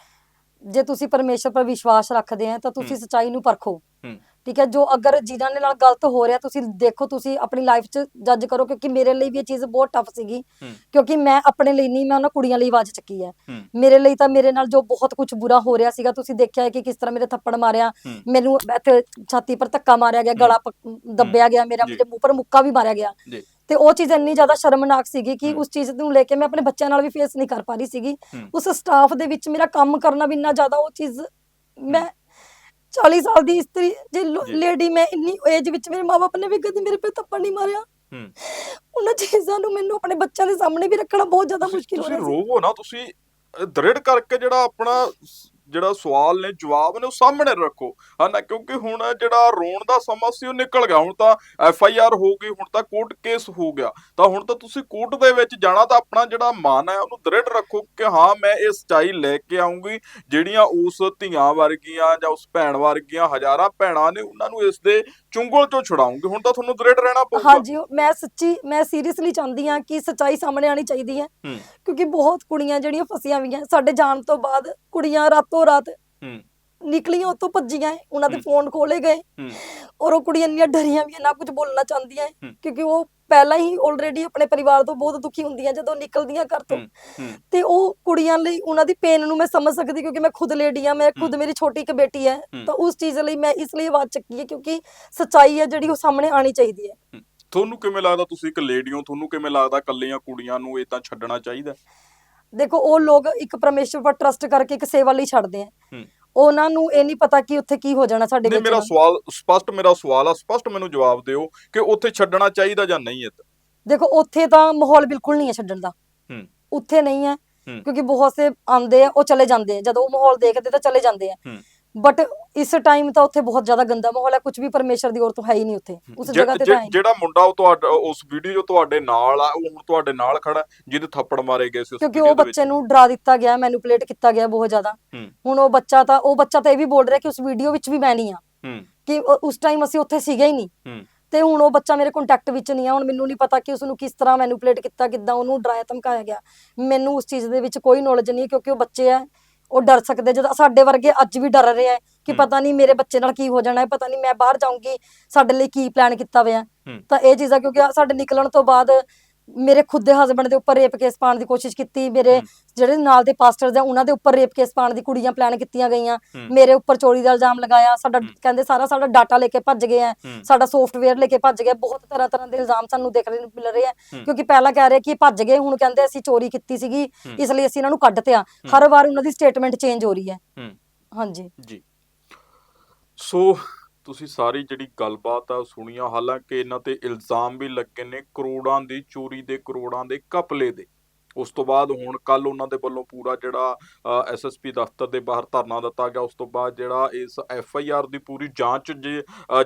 [SPEAKER 2] ਜੇ ਤੁਸੀਂ ਪਰਮੇਸ਼ਰ ਪਰ ਵਿਸ਼ਵਾਸ ਰੱਖਦੇ ਆ ਤਾਂ ਤੁਸੀਂ। ਸਚਾਈ ਨੂੰ ਪਰਖੋ
[SPEAKER 1] ਹੂੰ।
[SPEAKER 2] ਠੀਕ ਹੈ ਜੋ ਅਗਰ ਜਿਨ੍ਹਾਂ ਦੇ ਨਾਲ ਗਲਤ ਹੋ ਰਿਹਾ ਤੁਸੀਂ ਦੇਖੋ ਤੁਸੀਂ ਆਪਣੀ ਲਾਈਫ 'ਚ ਜੱਜ ਕਰੋ ਕਿਉਂਕਿ ਮੇਰੇ ਲਈ ਵੀ ਇਹ ਚੀਜ਼ ਬਹੁਤ ਟਫ ਸੀਗੀ। ਕਿਉਂਕਿ ਮੈਂ ਆਪਣੇ ਲਈ ਨਹੀਂ ਮੈਂ ਉਹਨਾਂ ਕੁੜੀਆਂ ਲਈ ਆਵਾਜ਼ ਚੱਕੀ ਹੈ। ਮੇਰੇ ਲਈ ਤਾਂ ਮੇਰੇ ਨਾਲ ਜੋ ਬਹੁਤ ਕੁਝ ਬੁਰਾ ਹੋ ਰਿਹਾ ਸੀਗਾ ਤੁਸੀਂ ਦੇਖਿਆ ਹੈ ਕਿ ਕਿਸ ਤਰ੍ਹਾਂ ਮੇਰੇ ਥੱਪੜ ਮਾਰਿਆ। ਮੈਨੂੰ ਇੱਥੇ ਛਾਤੀ ਪਰ ਧੱਕਾ ਮਾਰਿਆ ਗਿਆ ਗਲਾ ਦੱਬਿਆ ਗਿਆ ਮੇਰਾ। ਮੇਰੇ ਮੂੰਹ ਪਰ ਮੁੱਕਾ ਵੀ ਮਾਰਿਆ ਗਿਆ। ਤੇ ਉਹ ਚੀਜ਼ ਇੰਨੀ ਜ਼ਿਆਦਾ ਸ਼ਰਮਨਾਕ ਸੀਗੀ ਕਿ। ਉਸ ਚੀਜ਼ ਨੂੰ ਲੈ ਕੇ ਮੈਂ ਆਪਣੇ ਬੱਚਿਆਂ ਨਾਲ ਵੀ ਫੇਸ ਨਹੀਂ ਕਰ ਪਾ ਰਹੀ ਸੀਗੀ। ਉਸ ਸਟਾਫ ਦੇ ਵਿੱਚ ਮੇਰਾ ਕੰਮ ਕਰਨਾ ਵੀ ਇੰਨਾ ਜ਼ਿਆਦਾ ਉਹ ਚੀਜ਼ ਮੈਂ 40 ਸਾਲ ਦੀ ਇਸਤਰੀ ਜੇ। ਲੇਡੀ ਮੈਂ ਇੰਨੀ ਏਜ ਵਿੱਚ ਮੇਰੇ ਮਾਪੇ ਨੇ ਵੀ ਕਦੀ ਮੇਰੇ ਤੇ ਥੱਪੜ ਨਹੀਂ ਮਾਰਿਆ।
[SPEAKER 1] ਹੂੰ।
[SPEAKER 2] ਉਹਨਾਂ ਚੀਜ਼ਾਂ ਨੂੰ ਮੈਨੂੰ ਆਪਣੇ ਬੱਚਿਆਂ ਦੇ ਸਾਹਮਣੇ ਵੀ ਰੱਖਣਾ ਬਹੁਤ ਜ਼ਿਆਦਾ
[SPEAKER 1] ਤੁਸੀਂ
[SPEAKER 2] ਮੁਸ਼ਕਿਲ ਹੋ
[SPEAKER 1] ਤੁਸੀਂ
[SPEAKER 2] ਰਿਹਾ ਸੀ।
[SPEAKER 1] ਰੋਵੋ ਨਾ ਤੁਸੀਂ ਦ੍ਰਿੜ ਕਰਕੇ ਜਿਹੜਾ ਆਪਣਾ ਜਿਹੜਾ ਸਵਾਲ ਨੇ ਜਵਾਬ ਨੇ ਉਹ ਸਾਹਮਣੇ ਰੱਖੋ। ਹਨਾ, ਕਿਉਂਕਿ ਹੁਣ ਜਿਹੜਾ ਰੋਣ ਦਾ ਸਮਾਂ ਸੀ ਉਹ ਨਿਕਲ ਗਿਆ। ਹੁਣ ਤਾਂ ਐਫ ਆਈ ਆਰ ਹੋ ਗਈ, ਹੁਣ ਤਾਂ ਕੋਰਟ ਕੇਸ ਹੋ ਗਿਆ। ਤਾਂ ਹੁਣ ਤਾਂ ਤੁਸੀਂ ਕੋਰਟ ਦੇ ਵਿੱਚ ਜਾਣਾ ਤਾਂ ਆਪਣਾ ਜਿਹੜਾ ਮਨ ਹੈ ਉਹਨੂੰ ਦ੍ਰਿੜ ਰੱਖੋ ਕਿ ਹਾਂ, ਮੈਂ ਇਹ ਸਚਾਈ ਲੈ ਕੇ ਆਉਂਗੀ ਜਿਹੜੀਆਂ ਉਸ ਧੀਆਂ ਵਰਗੀਆਂ ਜਾਂ ਉਸ ਭੈਣ ਵਰਗੀਆਂ ਹਜ਼ਾਰਾਂ ਭੈਣਾਂ ਨੇ, ਉਹਨਾਂ ਨੂੰ ਇਸ ਦੇ ਚੁੰਗਲ ਚੋਂ ਛੁਡਾਉਂਗੀ ਹੁਣ ਤਾਂ ਤੁਹਾਨੂੰ ਦ੍ਰਿੜ ਰਹਿਣਾ ਪਊਗਾ।
[SPEAKER 2] ਹਾਂਜੀ ਮੈਂ ਸੱਚੀ ਮੈਂ ਸੀਰੀਅਸਲੀ ਚਾਹੁੰਦੀ ਹਾਂ ਕਿ ਸੱਚਾਈ ਸਾਹਮਣੇ ਆਣੀ ਚਾਹੀਦੀ ਹੈ।
[SPEAKER 1] ਹੂੰ।
[SPEAKER 2] ਕਿਉਂਕਿ ਬਹੁਤ ਕੁੜੀਆਂ ਜਿਹੜੀਆਂ ਫਸੀਆਂ ਹੋਈਆਂ ਸਾਡੇ ਜਾਣ ਤੋਂ ਬਾਅਦ ਕੁੜੀਆਂ ਰਾਤੋਂ ਰਾਤ
[SPEAKER 1] ਹੂੰ।
[SPEAKER 2] ਨਿਕਲੀਆਂ ਉੱਥੋਂ ਭੱਜੀਆਂ ਉਹਨਾਂ ਦੇ। ਫੋਨ ਖੋਲੇ ਗਏ।
[SPEAKER 1] ਹੂੰ।
[SPEAKER 2] ਔਰ ਉਹ ਕੁੜੀਆਂ ਇੰਨੀਆਂ ਡਰੀਆਂ ਵੀ ਨਾ ਕੁਝ ਬੋਲਣਾ ਚਾਹੁੰਦੀਆਂ ਹੈ,
[SPEAKER 1] ਹੂੰ।
[SPEAKER 2] ਕਿਉਂਕਿ ਉਹ ਪਹਿਲਾਂ ਹੀ ਆਲਰੇਡੀ ਆਪਣੇ ਪਰਿਵਾਰ ਤੋਂ ਬਹੁਤ ਦੁਖੀ ਹੁੰਦੀਆਂ ਜਦੋਂ ਨਿਕਲਦੀਆਂ ਘਰ ਤੋਂ।
[SPEAKER 1] ਹੂੰ ਹੂੰ।
[SPEAKER 2] ਤੇ ਉਹ ਕੁੜੀਆਂ ਲਈ ਉਹਨਾਂ ਦੀ ਪੇਨ ਨੂੰ ਮੈਂ ਸਮਝ ਸਕਦੀ ਕਿਉਂਕਿ ਮੈਂ ਖੁਦ ਲੇਡੀ ਆ ਮੈਂ ਖੁਦ ਮੇਰੀ ਛੋਟੀ ਇੱਕ ਬੇਟੀ ਹੈ
[SPEAKER 1] ਹੂੰ।
[SPEAKER 2] ਤਾਂ ਉਸ ਚੀਜ਼ ਲਈ ਮੈਂ ਇਸ ਲਈ ਆਵਾਜ਼ ਚੱਕੀ ਹੈ ਕਿਉਂਕਿ ਸੱਚਾਈ ਹੈ ਜਿਹੜੀ ਉਹ ਸਾਹਮਣੇ ਆਣੀ ਚਾਹੀਦੀ ਹੈ।
[SPEAKER 1] ਤੁਹਾਨੂੰ ਕਿਵੇਂ ਲੱਗਦਾ ਤੁਸੀਂ ਇੱਕ ਲੇਡੀ ਹੋ ਤੁਹਾਨੂੰ ਕਿਵੇਂ ਲੱਗਦਾ ਕੱਲੀਆਂ ਕੁੜੀਆਂ ਨੂੰ ਇਹ ਤਾਂ ਛੱਡਣਾ ਚਾਹੀਦਾ?
[SPEAKER 2] ਦੇਖੋ ਉਹ ਲੋਕ ਇੱਕ ਪਰਮੇਸ਼ਵਰ ਪਰ ਟਰਸਟ ਕਰਕੇ ਇੱਕ ਸੇਵਾ ਲਈ ਛੱਡਦੇ ਆ
[SPEAKER 1] ਹੂੰ।
[SPEAKER 2] ਉਹਨਾਂ ਨੂੰ ਇਹ ਨਹੀਂ ਪਤਾ ਕਿ ਉੱਥੇ ਕੀ ਹੋ ਜਾਣਾ ਸਾਡੇ
[SPEAKER 1] ਨਹੀਂ
[SPEAKER 2] ਬੱਚੇ
[SPEAKER 1] ਮੇਰਾ ਸਵਾਲ ਸਪਸ਼ਟ ਮੇਰਾ ਸਵਾਲ ਆ ਸਪਸ਼ਟ ਮੈਨੂੰ ਜਵਾਬ ਦਿਓ ਕਿ ਉੱਥੇ ਛੱਡਣਾ ਚਾਹੀਦਾ ਜਾਂ ਨਹੀਂ ਇਹ
[SPEAKER 2] ਦੇਖੋ ਉੱਥੇ ਤਾਂ ਮਾਹੌਲ ਬਿਲਕੁਲ ਨਹੀਂ ਹੈ ਛੱਡਣ ਦਾ।
[SPEAKER 1] ਹੂੰ।
[SPEAKER 2] ਉੱਥੇ ਨਹੀਂ ਹੈ
[SPEAKER 1] ਹੂੰ।
[SPEAKER 2] ਕਿਉਂਕਿ ਬਹੁਤ ਸੇ ਆਉਂਦੇ ਆ ਉਹ ਚਲੇ ਜਾਂਦੇ ਆ। ਜਦੋਂ ਉਹ ਮਾਹੌਲ ਦੇਖਦੇ ਤਾਂ ਚਲੇ ਜਾਂਦੇ ਆ।
[SPEAKER 1] ਹੂੰ।
[SPEAKER 2] ਬਟ ਇਸ ਟਾਈਮ ਤਾਂ ਉੱਥੇ ਬਹੁਤ ਜ਼ਿਆਦਾ ਗੰਦਾ ਮਾਹੌਲ ਹੈ ਕੁਝ ਵੀ ਪਰਮੇਸ਼ਰ ਦੀ ਔਰ ਤੋਂ ਹੈ ਹੀ ਨਹੀਂ ਉੱਥੇ। ਉਸ ਜਗ੍ਹਾ ਤੇ ਤਾਂ ਹੈ।
[SPEAKER 1] ਜਿਹੜਾ ਮੁੰਡਾ ਉਹ ਤੁਹਾਡਾ ਉਸ ਵੀਡੀਓ ਤੁਹਾਡੇ ਨਾਲ ਆ ਉਹ ਹੁਣ ਤੁਹਾਡੇ ਨਾਲ ਖੜਾ ਜਿਹਦੇ ਥੱਪੜ ਮਾਰੇ ਗਏ ਸੀ ਉਸ
[SPEAKER 2] ਕਿਉਂਕਿ ਉਹ। ਬੱਚੇ ਨੂੰ ਡਰਾ ਦਿੱਤਾ ਗਿਆ ਮੈਨੂਪਲੇਟ ਕੀਤਾ ਗਿਆ ਬਹੁਤ ਜ਼ਿਆਦਾ। ਹੁਣ ਉਹ ਬੱਚਾ ਤਾਂ ਉਹ ਬੱਚਾ ਤਾਂ ਇਹ ਵੀ ਬੋਲ ਰਿਹਾ ਕਿ ਉਸ ਵੀਡੀਓ ਵਿੱਚ ਵੀ ਮੈਂ ਨਹੀਂ ਆ ਕਿ ਉਸ ਟਾਈਮ ਅਸੀਂ ਉੱਥੇ ਸੀਗੇ ਹੀ ਨਹੀਂ। ਤੇ ਹੁਣ ਉਹ ਬੱਚਾ ਮੇਰੇ ਕੰਟੈਕਟ ਵਿੱਚ ਨਹੀਂ ਆ ਹੁਣ ਮੈਨੂੰ ਨਹੀਂ ਪਤਾ ਕਿ ਉਸ ਨੂੰ ਕਿਸ ਤਰ੍ਹਾਂ ਮੈਨੂਪਲੇਟ ਕੀਤਾ ਕਿੱਦਾਂ ਉਹਨੂੰ ਡਰਾਇਆ ਧਮਕਾਇਆ ਗਿਆ। ਮੈਨੂੰ ਉਸ ਚੀਜ਼ ਦੇ ਵਿੱਚ ਕੋਈ ਨੌਲੇਜ ਨਹੀਂ ਕਿਉਂਕਿ ਉਹ ਬੱਚੇ ਆ ਉਹ ਡਰ ਸਕਦੇ ਜਦੋਂ ਸਾਡੇ ਵਰਗੇ ਅੱਜ ਵੀ ਡਰ ਰਹੇ ਆ ਕਿ। ਪਤਾ ਨਹੀਂ ਮੇਰੇ ਬੱਚੇ ਨਾਲ ਕੀ ਹੋ ਜਾਣਾ ਹੈ ਪਤਾ ਨਹੀਂ ਮੈਂ ਬਾਹਰ ਜਾਊਂਗੀ ਸਾਡੇ ਲਈ ਕੀ ਪਲਾਨ ਕੀਤਾ ਹੋਇਆ। ਤਾਂ ਇਹ ਚੀਜ਼ਾਂ ਕਿਉਂਕਿ ਸਾਡੇ ਨਿਕਲਣ ਤੋਂ ਬਾਅਦ ਮੇਰੇ ਖੁਦ ਦੇ ਹਸਬੰਡ ਦੇ ਉੱਪਰ ਰੇਪ ਕੇਸ ਪਾਉਣ ਦੀ ਕੋਸ਼ਿਸ਼ ਕੀਤੀ ਮੇਰੇ। ਜਿਹੜੇ ਨਾਲ ਦੇ ਪਾਸਟਰਸ ਆ ਉਹਨਾਂ ਦੇ ਉੱਪਰ ਰੇਪ ਕੇਸ ਪਾਉਣ ਦੀ ਕੁੜੀਆਂ ਪਲਾਨ ਕੀਤੀਆਂ ਗਈਆਂ। ਮੇਰੇ ਉੱਪਰ ਚੋਰੀ ਦਾ ਇਲਜ਼ਾਮ ਲਗਾਇਆ ਸਾਡਾ। ਕਹਿੰਦੇ ਸਾਰਾ ਸਾਡਾ ਡਾਟਾ ਲੈ ਕੇ ਭੱਜ ਗਏ ਆ ਸਾਡਾ ਸੌਫਟਵੇਅਰ ਲੈ ਕੇ ਭੱਜ ਗਏ ਬਹੁਤ ਤਰ੍ਹਾਂ ਤਰ੍ਹਾਂ ਦੇ ਇਲਜ਼ਾਮ ਸਾਨੂੰ ਦੇਖਣ ਨੂੰ ਮਿਲ ਰਹੇ ਆ। ਕਿਉਂਕਿ ਪਹਿਲਾਂ ਕਹਿ ਰਹੇ ਕਿ ਭੱਜ ਗਏ ਹੁਣ ਕਹਿੰਦੇ ਅਸੀਂ ਚੋਰੀ ਕੀਤੀ ਸੀਗੀ। ਇਸ ਲਈ ਅਸੀਂ ਇਹਨਾਂ ਨੂੰ ਕੱਢ ਤਿਆ ਹਰ ਵਾਰ ਉਹਨਾਂ ਦੀ ਸਟੇਟਮੈਂਟ ਚੇਂਜ ਹੋ ਰਹੀ ਹੂੰ ਹਾਂਜੀ
[SPEAKER 1] ਜੀ ਸੋ ਤੁਸੀਂ ਸਾਰੀ ਜਿਹੜੀ ਗੱਲਬਾਤ ਆ ਉਹ ਸੁਣੀਆਂ ਹਾਲਾਂਕਿ ਇਹਨਾਂ ਤੇ ਇਲਜ਼ਾਮ ਵੀ ਲੱਗੇ ਨੇ ਕਰੋੜਾਂ ਦੀ, ਚੋਰੀ ਦੇ ਕਰੋੜਾਂ ਦੇ ਕਪਲੇ ਦੇ। ਉਸ ਤੋਂ ਬਾਅਦ ਹੁਣ ਕੱਲ ਉਹਨਾਂ ਦੇ ਵੱਲੋਂ ਪੂਰਾ ਜਿਹੜਾ ਐਸਐਸਪੀ ਦਫ਼ਤਰ ਦੇ ਬਾਹਰ ਧਰਨਾ ਦਿੱਤਾ ਗਿਆ। ਉਸ ਤੋਂ ਬਾਅਦ ਜਿਹੜਾ ਇਸ ਐਫਆਈਆਰ ਦੀ ਪੂਰੀ ਜਾਂਚ ਜੇ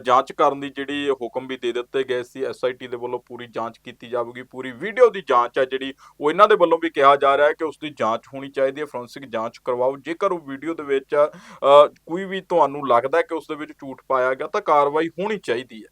[SPEAKER 1] ਜਾਂਚ ਕਰਨ ਦੀ ਜਿਹੜੀ ਹੁਕਮ ਵੀ ਦੇ ਦਿੱਤੇ ਗਏ ਸੀ ਐਸਆਈਟੀ ਦੇ ਵੱਲੋਂ ਪੂਰੀ ਜਾਂਚ ਕੀਤੀ ਜਾਵੇਗੀ। ਪੂਰੀ ਵੀਡੀਓ ਦੀ ਜਾਂਚ ਹੈ ਜਿਹੜੀ, ਉਹ ਇਹਨਾਂ ਦੇ ਵੱਲੋਂ ਵੀ ਕਿਹਾ ਜਾ ਰਿਹਾ ਹੈ ਕਿ ਉਸ ਦੀ ਜਾਂਚ ਹੋਣੀ ਚਾਹੀਦੀ ਹੈ। ਫੋਰੈਂਸਿਕ ਜਾਂਚ ਕਰਵਾਓ। ਜੇਕਰ ਉਹ ਵੀਡੀਓ ਦੇ ਵਿੱਚ ਕੋਈ ਵੀ ਤੁਹਾਨੂੰ ਲੱਗਦਾ ਹੈ ਕਿ ਉਸ ਦੇ ਵਿੱਚ ਝੂਠ ਪਾਇਆ ਗਿਆ, ਤਾਂ ਕਾਰਵਾਈ ਹੋਣੀ ਚਾਹੀਦੀ ਹੈ।